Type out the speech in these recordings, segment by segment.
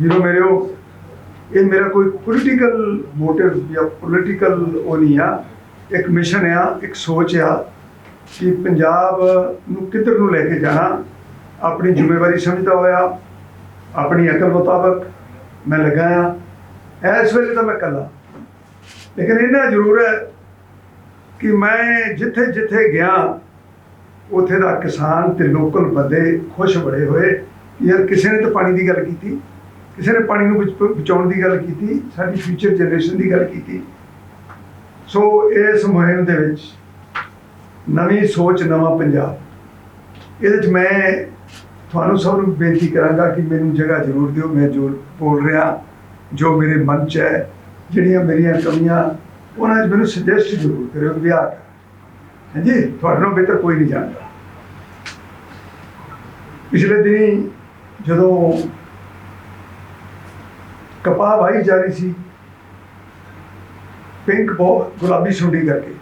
ਜਦੋਂ ਮੇਰੇ ਉਹ, ਇਹ ਮੇਰਾ ਕੋਈ ਪੋਲੀਟੀਕਲ ਮੋਟਿਵ ਜਾਂ ਪੋਲੀਟੀਕਲ ਉਹ ਨਹੀਂ ਆ, ਇੱਕ ਮਿਸ਼ਨ ਆ, ਇੱਕ ਸੋਚ ਆ ਕਿ ਪੰਜਾਬ ਨੂੰ ਕਿੱਧਰ ਨੂੰ ਲੈ ਕੇ ਜਾਣਾ। ਆਪਣੀ ਜ਼ਿੰਮੇਵਾਰੀ ਸਮਝਦਾ ਹੋਇਆ, ਆਪਣੀ ਅਕਲ ਮੁਤਾਬਕ ਮੈਂ ਲੱਗਾ ਆ। ਇਸ ਵੇਲੇ ਤਾਂ ਮੈਂ ਇਕੱਲਾ। ਲੇਕਿਨ ਇਹਨਾਂ ਜ਼ਰੂਰ ਹੈ ਕਿ ਮੈਂ ਜਿੱਥੇ ਜਿੱਥੇ ਗਿਆ, ਉੱਥੇ ਦਾ ਕਿਸਾਨ ਤੇ ਲੋਕਲ ਬੰਦੇ ਖੁਸ਼ ਬੜੇ ਹੋਏ ਯਾਰ ਕਿਸੇ ਨੇ ਤਾਂ ਪਾਣੀ ਦੀ ਗੱਲ ਕੀਤੀ। ਕਿਸੇ ਨੇ ਪਾਣੀ ਨੂੰ ਬਚ- ਬਚਾਉਣ ਦੀ ਗੱਲ ਕੀਤੀ, ਸਾਡੀ ਫਿਊਚਰ ਜਨਰੇਸ਼ਨ ਦੀ ਗੱਲ ਕੀਤੀ। ਸੋ ਇਸ ਮੁਹਿੰਮ ਦੇ ਵਿੱਚ ਨਵੀਂ ਸੋਚ, ਨਵਾਂ ਪੰਜਾਬ। ਇਹਦੇ ਵਿੱਚ ਮੈਂ ਤੁਹਾਨੂੰ ਸਭ ਨੂੰ ਬੇਨਤੀ ਕਰਾਂਗਾ ਕਿ ਮੈਨੂੰ ਜਗ੍ਹਾ ਜ਼ਰੂਰ ਦਿਓ। ਮੈਂ ਜੋ ਬੋਲ ਰਿਹਾ, ਜੋ ਮੇਰੇ ਮਨ 'ਚ ਹੈ, ਜਿਹੜੀਆਂ ਮੇਰੀਆਂ ਕਮੀਆਂ, ਉਹਨਾਂ 'ਚ ਮੈਨੂੰ ਸੁਜੈਸਟ ਜ਼ਰੂਰ ਕਰਿਓ ਵੀ ਆਹ ਹਾਂਜੀ, ਤੁਹਾਡੇ ਨਾਲੋਂ ਬਿਹਤਰ ਕੋਈ ਨਹੀਂ ਜਾਣਦਾ। ਪਿਛਲੇ ਦਿਨੀ ਜਦੋਂ ਕਪਾਹ ਵਾਈ ਜਾ ਰਹੀ ਸੀ। ਪਿੰਕ ਬਹੁਤ ਗੁਲਾਬੀ ਸੁੰਡੀ ਕਰਕੇ।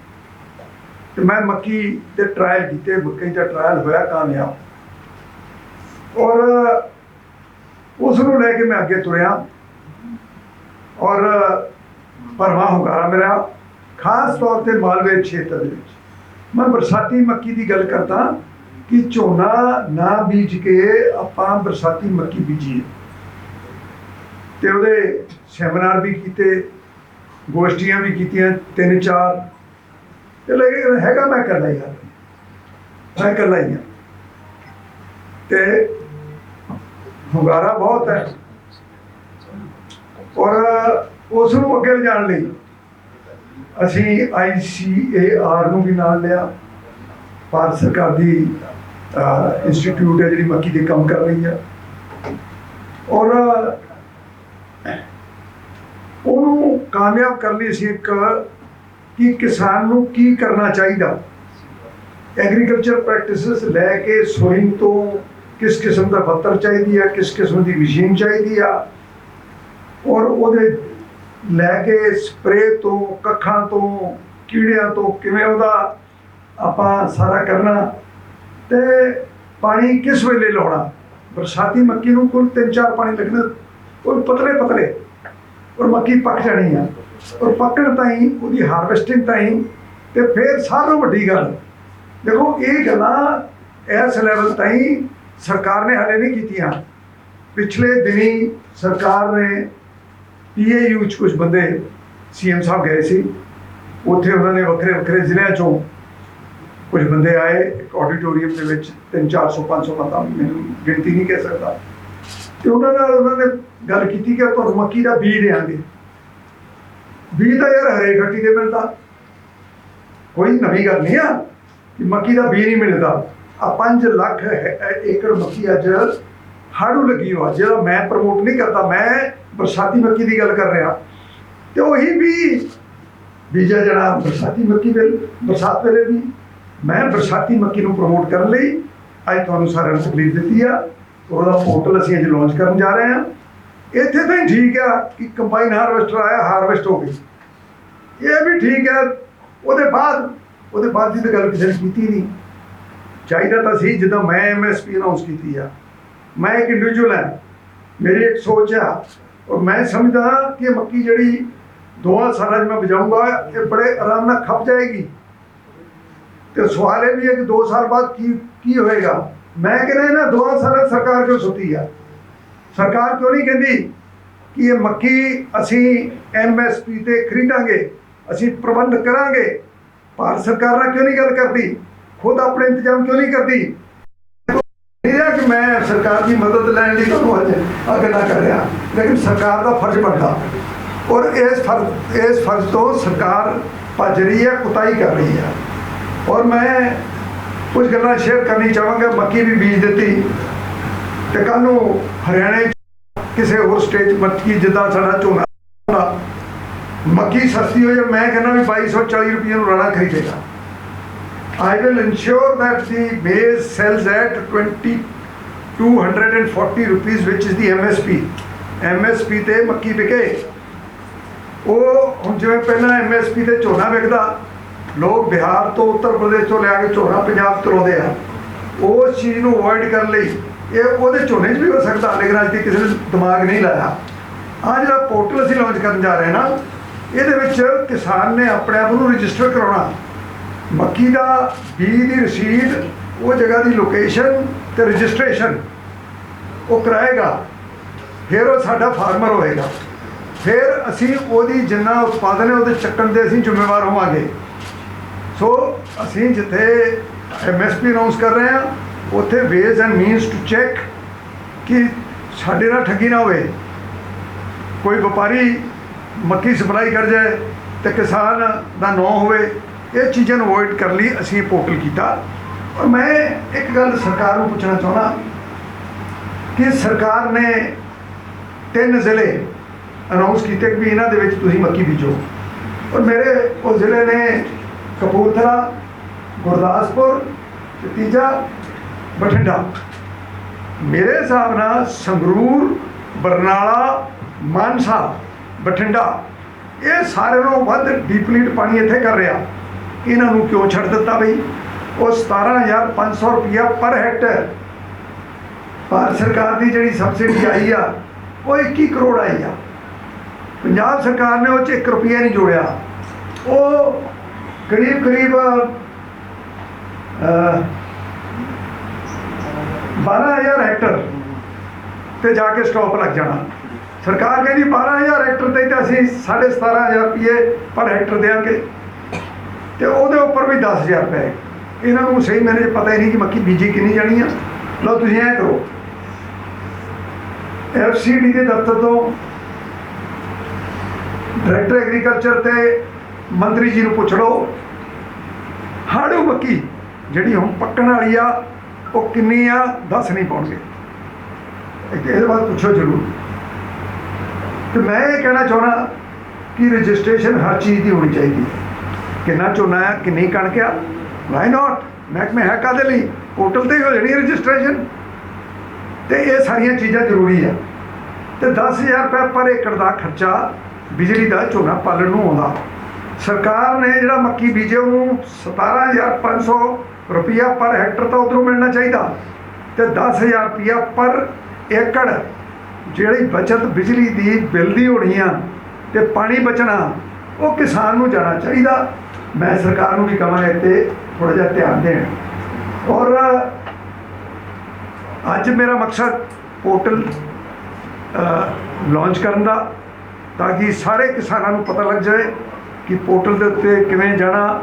ਤੇ ਮੈਂ ਮੱਕੀ ਦੇ ਟਰਾਇਲ ਕੀਤੇ, ਮੱਕੀ ਦਾ ਟਰਾਇਲ ਹੋਇਆ ਕਾਮਯਾਬ ਔਰ ਉਸ ਨੂੰ ਲੈ ਕੇ ਮੈਂ ਅੱਗੇ ਤੁਰਿਆ। ਔਰ ਪਰਵਾਹ ਹੁੰਗਾਰਾ ਮੇਰਾ ਖਾਸ ਤੌਰ ਤੇ ਮਾਲਵੇ ਖੇਤਰ ਦੇ ਵਿੱਚ। ਮੈਂ ਬਰਸਾਤੀ ਮੱਕੀ ਦੀ ਗੱਲ ਕਰਦਾ ਕਿ ਝੋਨਾ ਨਾ ਬੀਜ ਕੇ ਆਪਾਂ ਬਰਸਾਤੀ ਮੱਕੀ ਬੀਜੀਏ। ਤੇ ਉਹਦੇ ਸੈਮੀਨਾਰ ਵੀ ਕੀਤੇ, ਗੋਸ਼ਟੀਆਂ ਵੀ ਕੀਤੀਆਂ, ਤਿੰਨ ਚਾਰ। ਤੇ ਲੇਕਿਨ ਹੈਗਾ ਮੈਂ ਇਕੱਲਾ ਹੀ ਹਾਂ ਮੈਂ ਇਕੱਲਾ ਹੀ ਹਾਂ ਤੇ ਹੁੰਗਾਰਾ ਬਹੁਤ ਹੈ। ਔਰ ਉਸ ਨੂੰ ਅੱਗੇ ਲਿਜਾਣ ਲਈ ਅਸੀਂ ICAR ਨੂੰ ਵੀ ਨਾਲ ਲਿਆ। ਭਾਰਤ ਸਰਕਾਰ ਦੀ ਇੰਸਟੀਚਿਊਟ ਹੈ ਜਿਹੜੀ ਮੱਕੀ ਦੇ ਕੰਮ ਕਰ ਰਹੀ ਹੈ। ਔਰ ਉਹਨੂੰ ਕਾਮਯਾਬ ਕਰਨ ਲਈ ਸੀ ਇੱਕ ਕਿ ਕਿਸਾਨ ਨੂੰ ਕੀ ਕਰਨਾ ਚਾਹੀਦਾ? ਐਗਰੀਕਲਚਰ ਪ੍ਰੈਕਟਿਸਿਸ ਲੈ ਕੇ ਸੋਇੰਗ ਤੋਂ ਕਿਸ ਕਿਸਮ ਦਾ ਬੱਤਰ ਚਾਹੀਦੀ ਆ, ਕਿਸ ਕਿਸਮ ਦੀ ਮਸ਼ੀਨ ਚਾਹੀਦੀ ਆ, ਔਰ ਉਹਦੇ ਲੈ ਕੇ ਸਪਰੇ ਤੋਂ, ਕੱਖਾਂ ਤੋਂ, ਕੀੜਿਆਂ ਤੋਂ ਕਿਵੇਂ ਉਹਦਾ ਆਪਾਂ ਸਾਰਾ ਕਰਨਾ? ਤੇ ਪਾਣੀ ਕਿਸ ਵੇਲੇ ਲਾਉਣਾ? ਬਰਸਾਤੀ ਮੱਕੀ ਨੂੰ ਕੁੱਲ ਤਿੰਨ ਚਾਰ ਪਾਣੀ ਲੱਗਣਾ ਉਹ ਪਤਲੇ ਪਤਲੇ। ਔਰ ਮੱਕੀ ਪੱਕ ਜਾਣੀ ਆ। ਔਰ ਪੱਕਣ ਤਾਈਂ, ਉਹਦੀ ਹਾਰਵੈਸਟਿੰਗ ਤਾਈਂ, ਤੇ ਫਿਰ ਸਾਰਿਆਂ ਨਾਲੋਂ ਵੱਡੀ ਗੱਲ, ਦੇਖੋ, ਇਹ ਗੱਲਾਂ ਇਸ ਲੈਵਲ ਤਾਈਂ ਸਰਕਾਰ ਨੇ ਹਾਲੇ ਨਹੀਂ ਕੀਤੀਆਂ। ਪਿਛਲੇ ਦਿਨੀ ਸਰਕਾਰ ਨੇ ਪੀਏਯੂ ਚ ਕੁਝ ਬੰਦੇ ਸੀਐਮ ਸਾਹਿਬ ਗਏ ਸੀ। ਉੱਥੇ ਉਹਨਾਂ ਨੇ ਵੱਖਰੇ ਵੱਖਰੇ ਜ਼ਿਲ੍ਹਿਆਂ ਚੋਂ ਕੁਝ ਬੰਦੇ ਆਏ, ਇੱਕ ਆਡੀਟੋਰੀਅਮ ਦੇ ਵਿੱਚ 3 400 500 ਬੰਦਾ ਮੈਨੂੰ ਗਿਣਤੀ ਨਹੀਂ ਕਹਿ ਸਕਦਾ। ਤੇ ਉਹਨਾਂ ਨਾਲ ਉਹਨਾਂ ਨੇ ਗੱਲ ਕੀਤੀ ਕਿ ਤੁਹਾਨੂੰ ਮੱਕੀ ਦਾ ਬੀਜ ਦੇਾਂਗੇ ਬੀਜ ਤਾਂ ਯਾਰ ਹਰੇ ਘੱਟੀ ਦੇ ਮਿਲਦਾ। ਕੋਈ ਨਵੀਂ ਗੱਲ ਨਹੀਂ ਆ ਕਿ ਮੱਕੀ ਦਾ ਬੀਜ ਨਹੀਂ ਮਿਲਦਾ। ਆ 5 ਲੱਖ ਏਕੜ ਮੱਕੀ ਅੱਜ ਹਾੜੂ ਲੱਗੀ ਹੋਆ ਜਿਹੜਾ ਮੈਂ ਪ੍ਰਮੋਟ ਨਹੀਂ ਕਰਦਾ, ਮੈਂ ਬਰਸਾਤੀ ਮੱਕੀ ਦੀ ਗੱਲ ਕਰ ਰਿਹਾ। ਤੇ ਉਹੀ ਵੀ ਬੀਜਾ ਜਿਹੜਾ ਬਰਸਾਤੀ ਮੱਕੀ ਵੇਲੇ ਬਰਸਾਤ ਵੇਲੇ ਵੀ। ਮੈਂ ਬਰਸਾਤੀ ਮੱਕੀ ਨੂੰ ਪ੍ਰਮੋਟ ਕਰਨ ਲਈ ਅੱਜ ਤੁਹਾਨੂੰ ਸਾਰਿਆਂ ਨੂੰ ਤਕਲੀਫ ਦਿੱਤੀ ਆ। ਉਹਦਾ ਪੋਰਟਲ ਅਸੀਂ ਅੱਜ ਲਾਂਚ ਕਰਨ ਜਾ ਰਹੇ ਹਾਂ ਇੱਥੇ ਤਾਂ ਹੀ ਠੀਕ ਆ ਕਿ ਕੰਬਾਈਨ ਹਾਰਵੈਸਟਰ ਆਇਆ, ਹਾਰਵੈਸਟ ਹੋ ਗਈ। ਇਹ ਵੀ ਠੀਕ ਹੈ, ਉਹਦੇ ਬਾਅਦ ਉਹਦੇ ਬਾਅਦ ਦੀ ਤਾਂ ਗੱਲ ਕਿਸੇ ਨੇ ਕੀਤੀ ਨਹੀਂ। ਚਾਹੀਦਾ ਤਾਂ ਸੀ, ਜਦੋਂ ਮੈਂ ਐਮਐਸਪੀ ਅਨਾਉਂਸ ਕੀਤੀ ਆ। ਮੈਂ ਇੱਕ ਇੰਡੀਵਿਜੂਅਲ ਹਾਂ, ਮੇਰੀ ਇੱਕ ਸੋਚ ਆ। ਔਰ ਮੈਂ ਸਮਝਦਾ ਕਿ ਮੱਕੀ ਜਿਹੜੀ ਦੋਆਂ ਸਾਲਾਂ 'ਚ ਮੈਂ ਬਜਾਊਂਗਾ ਇਹ ਬੜੇ ਆਰਾਮ ਨਾਲ ਖਪ ਜਾਏਗੀ। ਤੇ ਸਵਾਲ ਇਹ ਵੀ ਹੈ ਕਿ 2 ਸਾਲ ਬਾਅਦ ਕੀ ਕੀ ਹੋਏਗਾ? ਮੈਂ ਕਹਿੰਦਾ ਇਹਨਾਂ ਦੋਆਂ ਸਾਲਾਂ ਸਰਕਾਰ ਕਿਉਂ ਸੁੱਤੀ ਆ? ਸਰਕਾਰ ਕਿਉਂ ਨਹੀਂ ਕਹਿੰਦੀ ਕਿ ਇਹ ਮੱਕੀ ਅਸੀਂ ਐਮਐਸਪੀ ਤੇ ਖਰੀਦਾਂਗੇ, ਅਸੀਂ ਪ੍ਰਬੰਧ ਕਰਾਂਗੇ? ਭਾਰਤ ਸਰਕਾਰ ਨਾਲ ਕਿਉਂ ਨਹੀਂ ਗੱਲ ਕਰਦੀ? ਖੁਦ ਆਪਣੇ ਇੰਤਜ਼ਾਮ ਕਿਉਂ ਨਹੀਂ ਕਰਦੀ? ਇਹ ਕਿ ਮੈਂ ਸਰਕਾਰ ਦੀ ਮਦਦ ਲੈਣ ਲਈ ਤੁਹਾਨੂੰ ਅੱਜ ਆਹ ਨਾ ਕਰ ਰਿਹਾ। ਲੇਕਿਨ ਸਰਕਾਰ ਦਾ ਫਰਜ਼ ਬਣਦਾ। ਔਰ ਇਸ ਫਰਜ਼ ਇਸ ਫਰਜ਼ ਤੋਂ ਸਰਕਾਰ ਭੱਜ ਰਹੀ ਹੈ, ਕੁਤਾਈ ਕਰ ਰਹੀ ਹੈ। ਔਰ ਮੈਂ ਕੁਝ ਗੱਲਾਂ ਸ਼ੇਅਰ ਕਰਨੀ ਚਾਹਾਂਗਾ। ਮੱਕੀ ਵੀ ਬੀਜ ਦਿੱਤੀ। ਤੇ ਕੱਲ ਨੂੰ ਹਰਿਆਣੇ 'ਚ ਕਿਸੇ ਹੋਰ ਸਟੇਟ ਮੱਕੀ ਜਿੱਦਾਂ ਸਾਡਾ ਝੋਨਾ ਹੁੰਦਾ, ਮੱਕੀ ਸਸਤੀ ਹੋ ਜਾ ਮੈਂ ਕਹਿੰਦਾ ਵੀ 2240 ਰੁਪਏ ਨੂੰ Rana ਖਰੀਦੇਗਾ। I will ensure that the maize sells at 2240 rupees which is the MSP. MSP ਤੇ ਮੱਕੀ ਵਿਕੇ। ਉਹ ਹੁਣ ਜਿਵੇਂ ਪਹਿਲਾਂ MSP ਤੇ ਝੋਨਾ ਵਿਕਦਾ ਲੋਕ ਬਿਹਾਰ ਤੋਂ ਉੱਤਰ ਪ੍ਰਦੇਸ਼ ਤੋਂ ਲਿਆ ਕੇ ਝੋਨਾ ਪੰਜਾਬ ਤੋਂ ਲਾਉਂਦੇ ਆ। ਉਸ ਚੀਜ਼ ਨੂੰ ਅਵੋਇਡ ਕਰਨ ਲਈ ਇਹ ਉਹਦੇ ਝੋਨੇ 'ਚ ਵੀ ਹੋ ਸਕਦਾ, ਲੇਕਿਨ ਅੱਜ ਤੱਕ ਕਿਸੇ ਨੇ ਦਿਮਾਗ ਨਹੀਂ ਲਾਇਆ। ਆ ਜਿਹੜਾ ਪੋਰਟਲ ਅਸੀਂ ਲਾਂਚ ਕਰਨ ਜਾ ਰਹੇ ਨਾ, ਇਹਦੇ ਵਿੱਚ ਕਿਸਾਨ ਨੇ ਆਪਣੇ ਆਪ ਨੂੰ ਰਜਿਸਟਰ ਕਰਾਉਣਾ। ਮੱਕੀ ਦਾ, ਬੀਜ ਦੀ ਰਸੀਦ ਉਹ ਜਗ੍ਹਾ ਦੀ ਲੋਕੇਸ਼ਨ ਤੇ ਰਜਿਸਟ੍ਰੇਸ਼ਨ ਉਹ ਕਰਾਏਗਾ। ਫਿਰ ਉਹ ਸਾਡਾ ਫਾਰਮਰ ਹੋਏਗਾ। ਫਿਰ ਅਸੀਂ ਉਹਦੀ ਜਿੰਨਾ ਉਤਪਾਦਨ ਹੈ, ਉਹਦੇ ਚੱਕਣ ਦੇ ਅਸੀਂ ਜ਼ਿੰਮੇਵਾਰ ਹੋਵਾਂਗੇ। ਸੋ ਅਸੀਂ ਜਿੱਥੇ ਐਮਐਸਪੀ ਅਨਾਉਂਸ ਕਰ ਰਹੇ ਹਾਂ ਉੱਥੇ ways and means to check ਕਿ ਸਾਡੇ ਨਾਲ ਠੱਗੀ ਨਾ ਹੋਵੇ। ਕੋਈ ਵਪਾਰੀ ਮੱਕੀ ਸਪਲਾਈ ਕਰ ਜਾਏ ਤੇ ਕਿਸਾਨ ਦਾ ਨਾਂ ਹੋਵੇ, ਇਹ ਚੀਜ਼ਾਂ ਨੂੰ ਅਵੋਇਡ ਕਰਨ ਲਈ ਅਸੀਂ ਪੋਰਟਲ ਕੀਤਾ। ਔਰ ਮੈਂ ਇੱਕ ਗੱਲ ਸਰਕਾਰ ਨੂੰ ਪੁੱਛਣਾ ਚਾਹੁੰਦਾ ਕਿ ਸਰਕਾਰ ਨੇ ਤਿੰਨ ਜ਼ਿਲ੍ਹੇ ਅਨਾਉਂਸ ਕੀਤੇ ਕਿ ਵੀ ਇਹਨਾਂ ਦੇ ਵਿੱਚ ਤੁਸੀਂ ਮੱਕੀ ਬੀਜੋ। ਔਰ ਮੇਰੇ ਉਹ ਜ਼ਿਲ੍ਹੇ ਨੇ ਕਪੂਰਥਲਾ, ਗੁਰਦਾਸਪੁਰ ਤੇ ਤੀਜਾ ਬਠਿੰਡਾ। ਮੇਰੇ ਹਿਸਾਬ ਨਾਲ ਸੰਗਰੂਰ, ਬਰਨਾਲਾ, ਮਾਨਸਾ, ਬਠਿੰਡਾ, ਇਹ ਸਾਰੇ ਨੂੰ ਵੱਧ ਡੀਪਲੀਟ ਪਾਣੀ ਇੱਥੇ ਕਰ ਰਿਹਾ। ਇਹਨਾਂ ਨੂੰ ਕਿਉਂ ਛੱਡ ਦਿੱਤਾ ਬਈ? ਉਹ 17500 ਰੁਪਇਆ ਪਰ ਹੈਕਟਰ ਭਾਰਤ ਸਰਕਾਰ ਦੀ ਜਿਹੜੀ ਸਬਸਿਡੀ ਆਈ ਆ, ਉਹ 21 ਕਰੋੜ ਆਈ ਆ। ਪੰਜਾਬ ਸਰਕਾਰ ਨੇ ਉਹ ਚ 1 ਰੁਪਿਆ ਨਹੀਂ ਜੋੜਿਆ। ਉਹ ਕਰੀਬ ਕਰੀਬ 12000 ਹੈਕਟਰ ਤੇ ਜਾ ਕੇ ਸਟਾਪ ਲੱਗ ਜਾਣਾ। ਸਰਕਾਰ ਕਹਿੰਦੀ 12000 ਹੈਕਟਰ ਤੇ ਤਾਂ ਅਸੀਂ 17500 ਰੁਪਏ ਪਰ ਹੈਕਟਰ ਦੇਾਂਗੇ ਤੇ ਉਹਦੇ ਉੱਪਰ ਵੀ 10000 ਰੁਪਏ ਇਹਨਾਂ ਨੂੰ ਸਹੀ ਮੈਨੇ ਪਤਾ ਹੀ ਨਹੀਂ ਕਿ ਮੱਕੀ ਬੀਜੀ ਕਿੰਨੀ ਜਾਣੀ ਆ। ਲਓ ਤੁਸੀਂ ਐਂ ਕਰੋ। ਐਫਸੀਡੀ ਦੇ ਦਫ਼ਤਰ ਤੋਂ ਡਾਇਰੈਕਟਰ ਐਗਰੀਕਲਚਰ ਤੇ ਮੰਤਰੀ ਜੀ ਨੂੰ ਪੁੱਛ ਲਓ। ਹਾੜੂ ਮੱਕੀ ਜਿਹੜੀ ਹੁਣ ਪੱਕਣ ਵਾਲੀ ਆ ਉਹ ਕਿੰਨੀ ਆ ਦੱਸ ਨਹੀਂ ਪਾਉਣਗੇ। ਇਹਦੇ ਬਾਅਦ ਪੁੱਛੋ ਜ਼ਰੂਰ। ਤੇ ਮੈਂ ਇਹ ਕਹਿਣਾ ਚਾਹਣਾ ਕਿ ਰਜਿਸਟ੍ਰੇਸ਼ਨ ਹਰ ਚੀਜ਼ ਦੀ ਹੋਣੀ ਚਾਹੀਦੀ ਹੈ। ਕਿੰਨਾ ਝੋਨਾ ਆ ਕਿੰਨੀ ਕਣਕ ਆ ਵਾਈ ਨਾਟ ਮਹਿਕਮੇ ਹੈ ਕਾਦੇ ਲਈ? ਪੋਰਟਲ ਤੇ ਹੀ ਹੋ ਜਾਣੀ ਰਜਿਸਟ੍ਰੇਸ਼ਨ। ਤੇ ਇਹ ਸਾਰੀਆਂ ਚੀਜ਼ਾਂ ਜ਼ਰੂਰੀ ਆ। ਤੇ 10000 ਰੁਪਏ ਪਰ ਏਕੜ ਦਾ ਖਰਚਾ ਬਿਜਲੀ ਦਾ ਝੋਨਾ ਪਾਲਣ ਨੂੰ ਆਉਂਦਾ। ਸਰਕਾਰ ਨੇ ਜਿਹੜਾ ਮੱਕੀ ਬੀਜੇ ਉਹਨੂੰ 17500 ਰੁਪਇਆ ਪਰ ਹੈਕਟਰ ਤਾਂ ਉਧਰੋਂ ਮਿਲਣਾ ਚਾਹੀਦਾ। ਤੇ 10000 ਰੁਪਇਆ ਪਰ ਏਕੜ, ਜਿਹੜੀ ਬਚਤ ਬਿਜਲੀ ਦੀ ਬਿੱਲ ਦੀ ਹੋਣੀ ਆ ਤੇ ਪਾਣੀ ਬਚਣਾ, ਉਹ ਕਿਸਾਨ ਨੂੰ ਜਾਣਾ ਚਾਹੀਦਾ। ਮੈਂ ਸਰਕਾਰ ਨੂੰ ਵੀ ਕਹਾਂਗਾ ਤੇ ਥੋੜਾ ਜਿਹਾ ਧਿਆਨ ਦੇਣ। ਔਰ ਅੱਜ ਮੇਰਾ ਮਕਸਦ ਪੋਰਟਲ ਲਾਂਚ ਕਰਨ ਦਾ, ਤਾਂ ਕਿ ਸਾਰੇ ਕਿਸਾਨਾਂ ਨੂੰ ਪਤਾ ਲੱਗ ਜਾਏ ਕਿ ਪੋਰਟਲ ਦੇ ਉੱਤੇ ਕਿਵੇਂ ਜਾਣਾ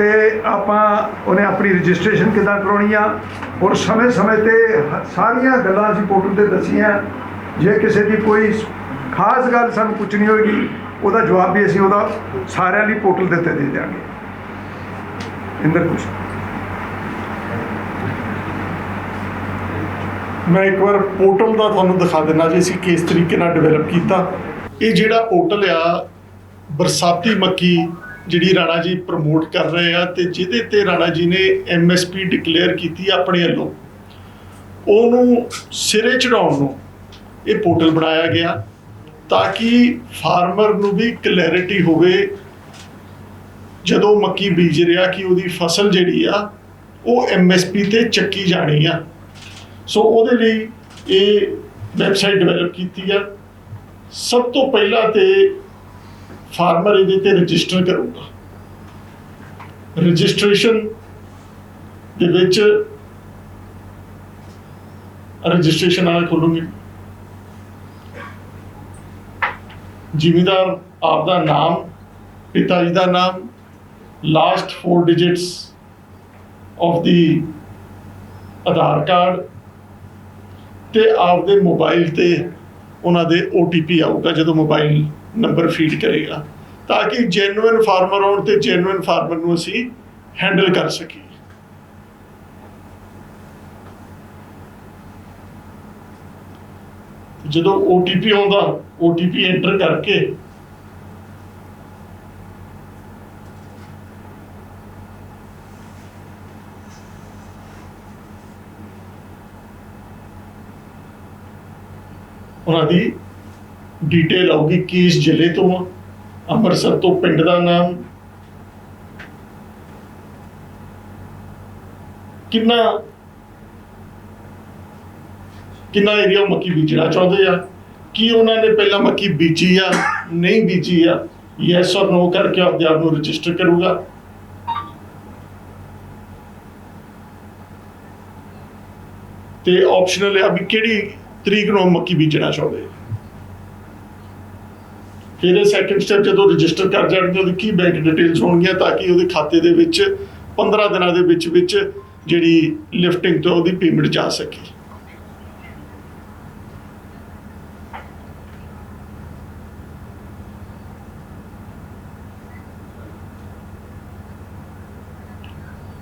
ਤੇ ਆਪਾਂ ਉਹਨੇ ਆਪਣੀ ਰਜਿਸਟ੍ਰੇਸ਼ਨ ਕਿੱਦਾਂ ਕਰਾਉਣੀ ਆ ਔਰ ਸਮੇਂ-ਸਮੇਂ ਤੇ ਸਾਰੀਆਂ ਗੱਲਾਂ ਅਸੀਂ ਪੋਰਟਲ ਤੇ ਦੱਸੀਆਂ। ਜੇ ਕਿਸੇ ਦੀ ਕੋਈ ਖਾਸ ਗੱਲ ਸਾਨੂੰ ਪੁੱਛਣੀ ਹੋਏਗੀ, ਉਹਦਾ ਜਵਾਬ ਵੀ ਅਸੀਂ ਉਹਦਾ ਸਾਰਿਆਂ ਲਈ ਪੋਰਟਲ ਦੇ ਉੱਤੇ ਦੇ ਦਿਆਂਗੇ। ਇੰਦਰ ਕੁਸ਼ ਮੈਂ ਇੱਕ ਵਾਰ ਪੋਰਟਲ ਦਾ ਤੁਹਾਨੂੰ ਦਿਖਾ ਦਿੰਦਾ ਜੀ, ਅਸੀਂ ਕਿਸ ਤਰੀਕੇ ਨਾਲ ਡਿਵੈਲਪ ਕੀਤਾ। ਇਹ ਜਿਹੜਾ ਪੋਰਟਲ ਆ, ਬਰਸਾਤੀ ਮੱਕੀ ਜਿਹੜੀ ਰਾਣਾ ਜੀ ਪ੍ਰਮੋਟ ਕਰ ਰਹੇ ਆ ਤੇ ਜਿਹਦੇ ਤੇ ਰਾਣਾ ਜੀ ਨੇ ਐਮਐਸਪੀ ਡਿਕਲੇਅਰ ਕੀਤੀ ਆਪਣੇ ਵੱਲੋਂ, ਉਹਨੂੰ ਸਿਰੇ ਚੜਾਉਣ ਨੂੰ ਇਹ ਪੋਰਟਲ ਬਣਾਇਆ ਗਿਆ ਤਾਂ ਕਿ ਫਾਰਮਰ ਨੂੰ ਵੀ ਕਲੈਰਿਟੀ ਹੋਵੇ। ਜਦੋਂ ਮੱਕੀ ਬੀਜ ਰਿਹਾ ਕਿ ਉਹਦੀ ਫਸਲ ਜਿਹੜੀ ਆ, ਉਹ ਐਮਐਸਪੀ ਤੇ ਚੱਕੀ ਜਾਣੀ ਆ। ਸੋ ਉਹਦੇ ਲਈ ਇਹ ਵੈਬਸਾਈਟ ਡਿਵੈਲਪ ਕੀਤੀ ਆ। ਸਭ ਤੋਂ ਪਹਿਲਾਂ ਤੇ ਫਾਰਮਰ ਇਹਦੇ ਤੇ ਰਜਿਸਟਰ ਕਰੂਗਾ। ਰਜਿਸਟ੍ਰੇਸ਼ਨ ਦੇ ਵਿੱਚ ਰਜਿਸਟ੍ਰੇਸ਼ਨ ਆ ਖੋਲੂਗੇ। ਜ਼ਿਮੀਦਾਰ ਆਪ ਦਾ ਨਾਮ, ਪਿਤਾ ਜੀ ਦਾ ਨਾਮ last 4 digits of the Aadhaar card ਤੇ ਆਪਦੇ ਮੋਬਾਈਲ ਤੇ ਉਹਨਾਂ ਦੇ OTP ਆਊਗਾ ਜਦੋਂ ਮੋਬਾਈਲ ਨੰਬਰ ਫੀਡ ਕਰੇਗਾ ਤਾਂ ਕਿ ਜੈਨੂਇਨ ਫਾਰਮਰ ਹੋਣ ਤੇ ਜੈਨੂਇਨ ਫਾਰਮਰ ਨੂੰ ਅਸੀਂ ਹੈਂਡਲ ਕਰ ਸਕੀਏ। ਜਦੋਂ OTP ਆਉਂਦਾ OTP ਐਂਟਰ ਕਰਕੇ ਉਹਨਾਂ ਦੀ ਡਿਟੇਲ ਆਊਗੀ ਕਿਸ ਜ਼ਿਲ੍ਹੇ ਤੋਂ ਆ, ਅੰਮ੍ਰਿਤਸਰ ਤੋਂ ਪਿੰਡ ਦਾ ਨਾਮ ਕਿੰਨਾ ਕਿੰਨਾ ਏਰੀਆ ਮੱਕੀ ਬੀਜਣਾ ਚਾਹੁੰਦੇ ਆ ਕੀ ਉਹਨਾਂ ਨੇ ਪਹਿਲਾਂ ਮੱਕੀ ਬੀਜੀ ਆ ਨਹੀਂ ਬੀਜੀ ਆ ਯੈਸ ਔਰ ਨੋ ਕਰਕੇ ਆਪਦੇ ਆਪ ਨੂੰ ਰਜਿਸਟਰ ਕਰੂਗਾ। ਤੇ ਆਪਸ਼ਨਲ ਆ ਵੀ ਕਿਹੜੀ ਤਰੀਕ ਨੂੰ ਮੱਕੀ ਬੀਜਣਾ ਚਾਹੁੰਦੇ ਆ? ਫਿਰ ਇਹ ਸੈਕੰਡ ਸਟੈਪ ਜਦੋਂ ਰਜਿਸਟਰ ਕਰ ਜਾਣਗੇ ਉਹਦੀ ਕੀ ਬੈਂਕ ਡਿਟੇਲਸ ਹੋਣਗੀਆਂ ਤਾਂ ਕਿ ਉਹਦੇ ਖਾਤੇ ਦੇ ਵਿੱਚ 15 ਦਿਨਾਂ ਦੇ ਵਿੱਚ ਵਿੱਚ ਜਿਹੜੀ ਲਿਫਟਿੰਗ ਤੋਂ ਉਹਦੀ ਪੇਮੈਂਟ ਜਾ ਸਕੇ।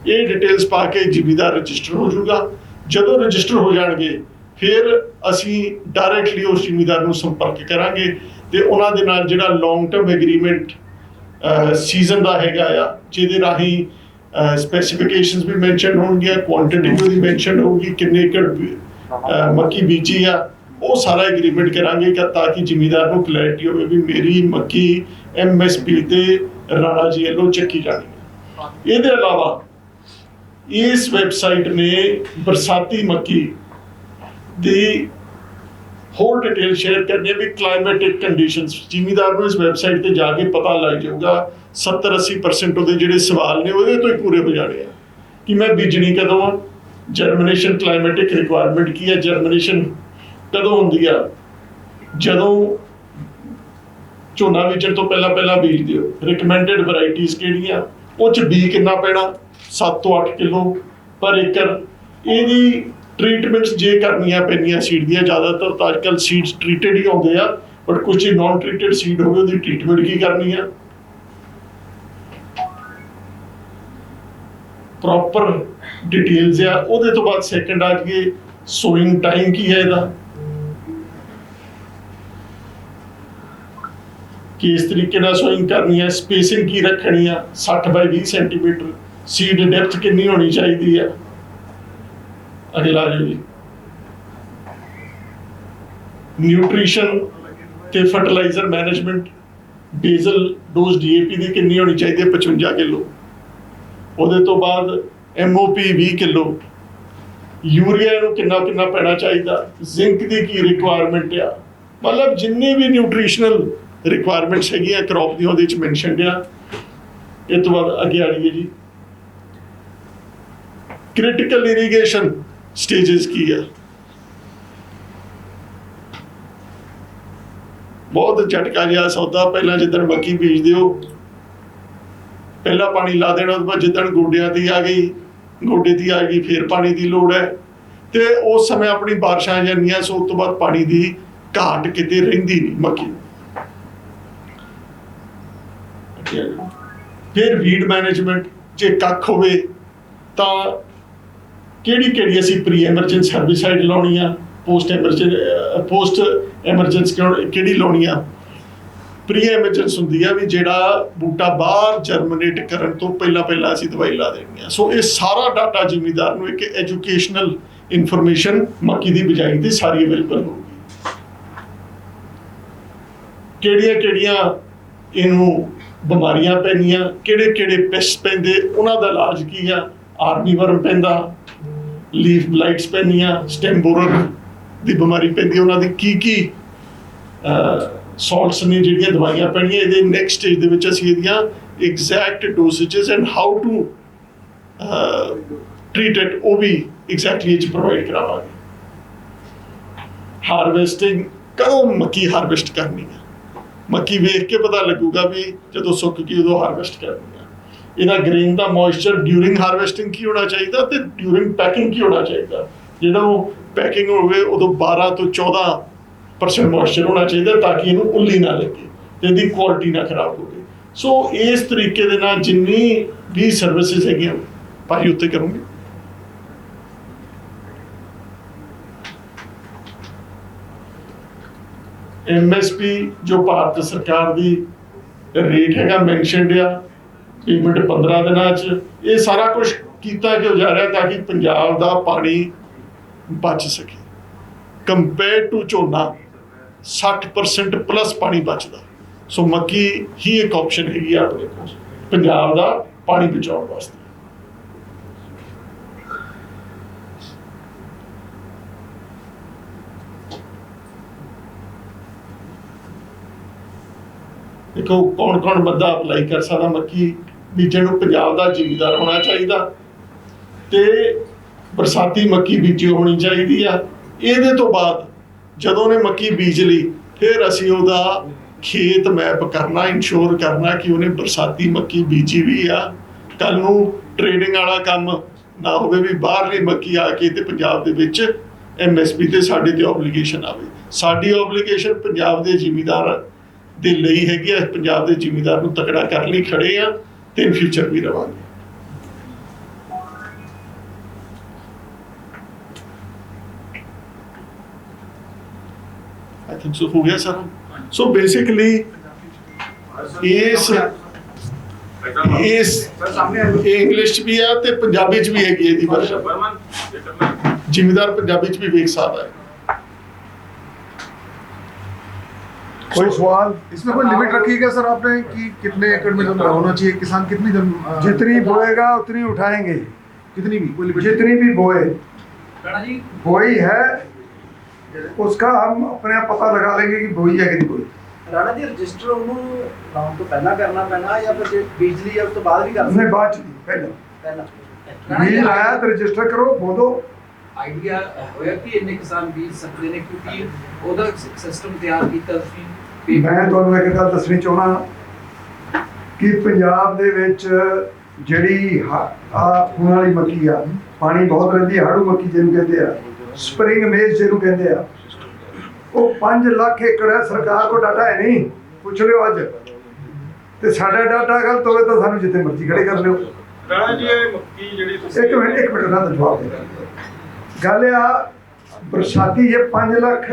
ਇਹ ਡਿਟੇਲਸ ਪਾ ਕੇ ਜ਼ਿਮੀਦਾਰ ਰਜਿਸਟਰ ਹੋ ਜਾਊਗਾ। ਜਦੋਂ ਰਜਿਸਟਰ ਹੋ ਜਾਣਗੇ, ਫਿਰ ਅਸੀਂ ਡਾਇਰੈਕਟਲੀ ਉਸ ਜ਼ਿਮੀਦਾਰ ਨੂੰ ਸੰਪਰਕ ਕਰਾਂਗੇ। ਤੇ ਉਹਨਾਂ ਦੇ ਨਾਲ ਜਿਹੜਾ ਲੌਂਗ ਟਰਮ ਐਗਰੀਮੈਂਟ ਸੀਜ਼ਨ ਦਾ ਹੈਗਾ ਆ, ਜਿਹਦੇ ਰਾਹੀਂ ਸਪੈਸੀਫਿਕੇਸ਼ਨਸ ਵੀ ਮੈਂਸ਼ਨ ਹੋਣਗੀਆਂ ਕੁਆਂਟੀਟੀ ਵੀ ਉਹਦੀ ਮੈਂਸ਼ਨ ਹੋਊਗੀ, ਕਿੰਨੇ ਏਕੜ ਮੱਕੀ ਬੀਜੀ ਆ, ਉਹ ਸਾਰਾ ਐਗਰੀਮੈਂਟ ਕਰਾਂਗੇ ਕਿ ਤਾਂ ਕਿ ਜ਼ਿਮੀਦਾਰ ਨੂੰ ਕਲੈਰਿਟੀ ਹੋਵੇ ਵੀ ਮੇਰੀ ਮੱਕੀ ਐਮਐਸਪੀ ਤੇ ਰਾਣਾ ਜੀ ਵੱਲੋਂ ਚੱਕੀ ਜਾਣੀ ਇਹਦੇ ਇਲਾਵਾ, ਇਸ ਵੈਬਸਾਈਟ ਨੇ ਬਰਸਾਤੀ ਮੱਕੀ ਦੀ ਹੋਰ ਡਿਟੇਲ ਸ਼ੇਅਰ ਕਰਨੀ ਹੈ ਵੀ ਕਲਾਈਮੈਟਿਕ ਕੰਡੀਸ਼ਨਸ ਜ਼ਿਮੀਦਾਰ ਨੂੰ ਇਸ ਵੈਬਸਾਈਟ ਤੇ ਜਾ ਕੇ ਪਤਾ ਲੱਗ ਜਾਊਗਾ 70-80% ਉਹਦੇ ਜਿਹੜੇ ਸਵਾਲ ਨੇ, ਉਹਦੇ ਤੋਂ ਹੀ ਪੂਰੇ ਹੋ ਜਾਣੇ ਆ। ਕਿ ਮੈਂ ਬੀਜਣੀ ਕਦੋਂ ਆ? ਜਰਮੀਨੇਸ਼ਨ ਕਲਾਈਮੈਟਿਕ ਰਿਕੁਆਇਰਮੈਂਟ ਕੀ ਹੈ? ਜਰਮੀਨੇਸ਼ਨ ਕਦੋਂ ਹੁੰਦੀ ਆ? ਜਦੋਂ ਝੋਨਾ ਬੀਜਣ ਤੋਂ ਪਹਿਲਾਂ ਪਹਿਲਾਂ ਬੀਜ ਦਿਓ। ਰਿਕਮੈਂਡਡ ਵੈਰਾਈਟੀਆਂ ਕਿਹੜੀਆਂ? ਉਹ ਚ ਬੀ ਕਿੰਨਾ ਪੈਣਾ? 7 ਤੋਂ 8 ਕਿਲੋ ਪਰ ਏਕੜ ਇਹਦੀ ਟ੍ਰੀਟਮੈਂਟਸ ਜੇ ਕਰਨੀਆਂ ਪੈਂਦੀਆਂ ਸੀਡ ਦੀਆਂ, ਜ਼ਿਆਦਾਤਰ ਤਾਂ ਅੱਜਕੱਲ ਸੀਡਸ ਟ੍ਰੀਟਡ ਹੀ ਆਉਂਦੇ ਆ ਬਟ ਕੁਝ ਹੀ ਨਾਨ ਟ੍ਰੀਟਡ ਸੀਡ ਹੋਵੇ, ਉਹਦੀ ਟ੍ਰੀਟਮੈਂਟ ਕੀ ਕਰਨੀ ਆ? ਪ੍ਰੋਪਰ ਡਿਟੇਲਸ ਆ। ਉਹਦੇ ਤੋਂ ਬਾਅਦ ਸੈਕੰਡ ਆ ਜੀਏ ਸੋਇੰਗ ਟਾਈਮ ਕੀ ਹੈ ਇਹਦਾ? ਕਿਸ ਤਰੀਕੇ ਨਾਲ ਸੋਇੰਗ ਕਰਨੀ ਹੈ ਸਪੇਸਿੰਗ ਕੀ ਰੱਖਣੀ ਆ? 60 ਬਾਈ 20 ਸੈਂਟੀਮੀਟਰ ਸੀਡ ਡੈਪਥ ਕਿੰਨੀ ਹੋਣੀ ਚਾਹੀਦੀ ਆ? ਅਗਲਾ ਜੀ ਨਿਊਟ੍ਰੀਸ਼ਨ ਤੇ fertiliser management basal dose DAP ਦੀ ਕਿੰਨੀ ਹੋਣੀ ਚਾਹੀਦੀ ਹੈ? 55 ਕਿਲੋ। ਉਹਦੇ ਤੋਂ ਬਾਅਦ ਐਮਓਪੀ 20 ਕਿਲੋ। ਯੂਰੀਆ ਨੂੰ ਕਿੰਨਾ ਕਿੰਨਾ ਪੈਣਾ ਚਾਹੀਦਾ? ਜ਼ਿੰਕ ਦੀ ਕੀ ਰਿਕੁਆਇਰਮੈਂਟ ਆ? ਮਤਲਬ ਜਿੰਨੇ ਵੀ ਨਿਊਟ੍ਰੀਸ਼ਨਲ ਰਿਕੁਆਇਰਮੈਂਟਸ ਹੈਗੀਆਂ ਕ੍ਰੌਪ ਦੀ ਉਹਦੇ ਵਿੱਚ ਮੈਂਸ਼ਨਡ ਆ। ਇਹ ਤੋਂ ਬਾਅਦ ਅੱਗੇ ਆ ਰਹੀ ਹੈ ਜੀ। ਕ੍ਰਿਟੀਕਲ ਇਰੀਗੇਸ਼ਨ ਸਟੇजेस ਕੀ ਆ? ਬਹੁਤ ਝਟਕਾ ਜਿਹਾ ਸੌਦਾ, ਪਹਿਲਾਂ ਜਿੱਦਣ ਮੱਕੀ ਬੀਜਦੇ ਹੋ ਪਹਿਲਾਂ ਪਾਣੀ ਲਾ ਦੇਣਾ, ਉਸ ਬਾਅਦ ਜਿੱਦਣ ਗੋਡਿਆਂ ਦੀ ਆ ਗਈ, ਗੋਡੇ ਦੀ ਆ ਗਈ, ਫੇਰ ਪਾਣੀ ਦੀ ਲੋੜ ਹੈ। ਤੇ ਉਸ ਸਮੇਂ ਆਪਣੀ ਬਾਰਿਸ਼ਾਂ ਜਾਂਦੀਆਂ ਸੋ, ਉਸ ਤੋਂ ਬਾਅਦ ਪਾਣੀ ਦੀ ਘਾਟ ਕਿਤੇ ਰਹਿੰਦੀ ਨਹੀਂ ਮੱਕੀ। ਫਿਰ ਵੀਡ ਮੈਨੇਜਮੈਂਟ ਜੇ ਕੱਖ ਹੋਵੇ, ਤਾਂ ਕਿਹੜੀ ਕਿਹੜੀ ਅਸੀਂ ਪ੍ਰੀ ਐਮਰਜੈਂਸ ਹਰਬੀਸਾਈਡ ਲਾਉਣੀ ਆ ਪੋਸਟ ਐਮਰਜੈਂਸ ਪੋਸਟ ਐਮਰਜੈਂਸ ਕਿਹੜੀ ਲਾਉਣੀ ਆ? ਪ੍ਰੀ ਐਮਰਜੈਂਸ ਹੁੰਦੀ ਆ ਵੀ ਜਿਹੜਾ ਬੂਟਾ ਬਾਹਰ ਜਰਮਨੇਟ ਕਰਨ ਤੋਂ ਪਹਿਲਾਂ ਪਹਿਲਾਂ ਅਸੀਂ ਦਵਾਈ ਲਾ ਦੇਣੀ ਆ। ਸੋ ਇਹ ਸਾਰਾ ਡਾਟਾ ਜ਼ਿਮੀਦਾਰ ਨੂੰ ਇੱਕ ਐਜੂਕੇਸ਼ਨਲ ਇਨਫੋਰਮੇਸ਼ਨ ਮੱਕੀ ਦੀ ਬਿਜਾਈ ਦੀ ਸਾਰੀ ਅਵੇਲੇਬਲ ਹੋਊਗੀ। ਕਿਹੜੀਆਂ ਕਿਹੜੀਆਂ ਇਹਨੂੰ ਬਿਮਾਰੀਆਂ ਪੈਣੀਆਂ ਕਿਹੜੇ ਕਿਹੜੇ ਪੈਸਟ ਪੈਂਦੇ, ਉਹਨਾਂ ਦਾ ਇਲਾਜ ਕੀ ਆ? ਆਰਮੀ ਵਰਮ ਪੈਂਦਾ ਲੀਫ ਬਲਾਈਟਸ ਪੈਂਦੀਆਂ ਸਟੈਮ ਦੀ ਬਿਮਾਰੀ ਪੈਂਦੀ, ਉਹਨਾਂ ਦੀ ਕੀ ਕੀ ਸਾਲਟਸ ਨੇ ਜਿਹੜੀਆਂ ਦਵਾਈਆਂ ਪੈਣੀਆਂ, ਇਹਦੇ ਨੈਕਸਟ ਸਟੇਜ ਦੇ ਵਿੱਚ ਅਸੀਂ ਇਹਦੀਆਂ exact dosages and how to treat it ਉਹ ਵੀ ਐਗਜ਼ੈਕਟਲੀ ਇਹ 'ਚ ਪ੍ਰੋਵਾਈਡ ਕਰਾਵਾਂਗੇ। ਹਾਰਵੈਸਟਿੰਗ ਕਦੋਂ ਮੱਕੀ ਹਾਰਵੈਸਟ ਕਰਨੀ ਹੈ? ਮੱਕੀ ਵੇਖ ਕੇ ਪਤਾ ਲੱਗੂਗਾ ਵੀ ਜਦੋਂ ਸੁੱਕ ਗਈ ਉਦੋਂ ਹਾਰਵੈਸਟ ਕਰਨੀ ਹੈ। ਇਹਦਾ ਗ੍ਰੇਨ ਦਾ ਮੋਇਸਚਰ ਡਿਊਰਿੰਗ ਹਾਰਵੈਸਟਿੰਗ ਕੀ ਹੋਣਾ ਚਾਹੀਦਾ ਤੇ ਡਿਊਰਿੰਗ ਪੈਕਿੰਗ ਕੀ ਹੋਣਾ ਚਾਹੀਦਾ? ਜਿਹੜਾ ਉਹ ਪੈਕਿੰਗ ਹੋਵੇ, ਉਦੋਂ 12 ਤੋਂ 14% ਮੋਇਸਚਰ ਹੋਣਾ ਚਾਹੀਦਾ ਤਾਂ ਕਿ ਇਹਨੂੰ ਉੱਲੀ ਨਾ ਲੱਗੇ ਤੇ ਇਹਦੀ ਕੁਆਲਿਟੀ ਨਾ ਖਰਾਬ ਹੋਵੇ। ਸੋ ਇਸ ਤਰੀਕੇ ਦੇ ਨਾਲ ਜਿੰਨੀ ਵੀ ਸਰਵਿਸਿਜ਼ ਹੈਗੀਆਂ, ਭਾਈ ਉੱਤੇ ਕਰੂੰਗੇ। ਐਮਐਸਪੀ ਜੋ ਭਾਰਤ ਸਰਕਾਰ ਦੀ ਰੇਟ ਹੈਗਾ ਮੈਂਸ਼ਨਡ ਆ ਪੇਮੈਂਟ 15 ਦਿਨਾਂ ਚ ਇਹ ਸਾਰਾ ਕੁਝ ਕੀਤਾ ਕਿਉਂ ਜਾ ਰਿਹਾ ਤਾਂ ਕਿ ਪੰਜਾਬ ਦਾ ਪਾਣੀ ਬਚ ਸਕੇ? ਕੰਪੇਅਰ ਟੂ ਝੋਨਾ 60% ਪਲੱਸ ਪਾਣੀ ਬਚਦਾ। ਸੋ ਮੱਕੀ ਹੀ ਇੱਕ ਆਪਸ਼ਨ ਹੈਗੀ ਆ ਆਪਣੇ ਕੋਲ, ਪੰਜਾਬ ਦਾ ਪਾਣੀ ਬਚਾਉਣ ਵਾਸਤੇ। ਦੇਖੋ ਕੌਣ ਕੌਣ ਬੰਦਾ ਅਪਲਾਈ ਕਰ ਸਕਦਾ ਮੱਕੀ ਬੀਜਣ ਨੂੰ ਪੰਜਾਬ ਦਾ ਜ਼ਿਮੀਦਾਰ ਹੋਣਾ ਚਾਹੀਦਾ ਤੇ ਬਰਸਾਤੀ ਮੱਕੀ ਬੀਜੀ ਹੋਣੀ ਚਾਹੀਦੀ ਆ। ਇਹਦੇ ਤੋਂ ਬਾਅਦ ਜਦੋਂ ਉਹਨੇ ਮੱਕੀ ਬੀਜ ਲਈ, ਫਿਰ ਅਸੀਂ ਉਹਦਾ ਖੇਤ ਮੈਪ ਕਰਨਾ ਇੰਸ਼ੋਰ ਕਰਨਾ ਕਿ ਉਹਨੇ ਬਰਸਾਤੀ ਮੱਕੀ ਬੀਜੀ ਵੀ ਆ। ਕੱਲ ਨੂੰ ਟ੍ਰੇਡਿੰਗ ਵਾਲਾ ਕੰਮ ਨਾ ਹੋਵੇ ਵੀ ਬਾਹਰਲੀ ਮੱਕੀ ਆ ਕੇ ਤੇ ਪੰਜਾਬ ਦੇ ਵਿੱਚ ਐਮਐਸਪੀ ਤੇ ਸਾਡੇ ਤੇ ਆਬਲੀਗੇਸ਼ਨ ਆਵੇ। ਸਾਡੀ ਆਬਲੀਗੇਸ਼ਨ ਪੰਜਾਬ ਦੇ ਜ਼ਿਮੀਦਾਰ ਦੇ ਲਈ ਹੈਗੀ ਆ, ਪੰਜਾਬ ਦੇ ਜ਼ਿਮੀਦਾਰ ਨੂੰ ਤਕੜਾ ਕਰਨ ਲਈ ਖੜੇ ਆ ਤੇ ਇਨ ਫਿਊਚਰ ਵੀ ਰਵਾਂਗੇ। ਆਈ ਥਿੰਕ ਸੋ ਹੋ ਗਿਆ ਸਰ? ਸੋ ਬੇਸਿਕਲੀ ਇਸ ਇਸ ਇਹ ਇੰਗਲਿਸ਼ ਚ ਵੀ ਆ ਤੇ ਪੰਜਾਬੀ ਚ ਵੀ ਹੈਗੀ ਇਹਦੀ ਵਰਸ਼ਨ ਜ਼ਿਮੀਦਾਰ ਪੰਜਾਬੀ ਚ ਵੀ ਵੇਖ ਸਕਦਾ ਹੈ। कोई सवाल इसमें कोई लिमिट रखी है क्या सर आपने कि कितने एकड़ में जमीन होना चाहिए किसान कितनी जमीन जितनी बोएगा उतनी उठाएंगे कितनी भी कोई लिमिट जितनी भी बोए ਰਾਣਾ ਜੀ बोई है उसका हम अपने आप पता लगा लेंगे कि बोई है कि नहीं बोई ਰਾਣਾ ਜੀ ਰਜਿਸਟਰ ਉਹਨੂੰ ਲਾਉਣ ਤੋਂ ਪਹਿਲਾਂ ਕਰਨਾ ਪੈਣਾ ਜਾਂ ਫਿਰ ਜੇ ਬੀਜ ਲਈ ਉਸ ਤੋਂ ਬਾਅਦ ਵੀ ਕਰ हमने ਸਕਦੇ बात की पहले ਪਹਿਲਾਂ बीज लाया तो रजिस्टर करो बो दो ਆਈਡੀਆ ਹੋਇਆ ਕਿ ਇੰਨੇ ਕਿਸਾਨ ਬੀਜ ਸਕਦੇ ਨੇ ਕਿਉਂਕਿ ਉਹਦਾ ਸਿਸਟਮ ਤਿਆਰ ਕੀਤਾ ਤੁਸੀਂ ਵੀ- ਮੈਂ ਤੁਹਾਨੂੰ ਇੱਕ ਗੱਲ ਦੱਸਣੀ ਚਾਹਣਾ ਕਿ ਪੰਜਾਬ ਦੇ ਵਿੱਚ ਜਿਹੜੀ ਆ ਹੁਣ ਵਾਲੀ ਮੱਕੀ ਆ ਪਾਣੀ ਬਹੁਤ ਰਹਿੰਦੀ ਹਾੜੂ ਮੱਕੀ ਜਿਹਨੂੰ ਕਹਿੰਦੇ ਆ ਸਪਰਿੰਗ ਮੇਜ਼ ਜਿਹਨੂੰ ਕਹਿੰਦੇ ਆ ਉਹ 5 ਲੱਖ ਏਕੜ ਹੈ ਸਰਕਾਰ ਕੋਲ ਡਾਟਾ ਹੈ ਨਹੀਂ ਪੁੱਛ ਲਿਓ ਅੱਜ। ਤੇ ਸਾਡਾ ਡਾਟਾ ਗਲਤ ਹੋਵੇ ਤਾਂ ਸਾਨੂੰ ਜਿੱਥੇ ਮਰਜ਼ੀ ਖੜੇ ਕਰ ਲਿਓ। ਰਾਣਾ ਜੀ ਇਹ ਮੱਕੀ ਜਿਹੜੀ ਤੁਸੀਂ ਇੱਕ ਮਿੰਟ ਇੱਕ ਮਿੰਟ ਦਾ ਜਵਾਬ ਦੇ ਗੱਲ ਆ ਬਰਸਾਤੀ ਇਹ 5 ਲੱਖ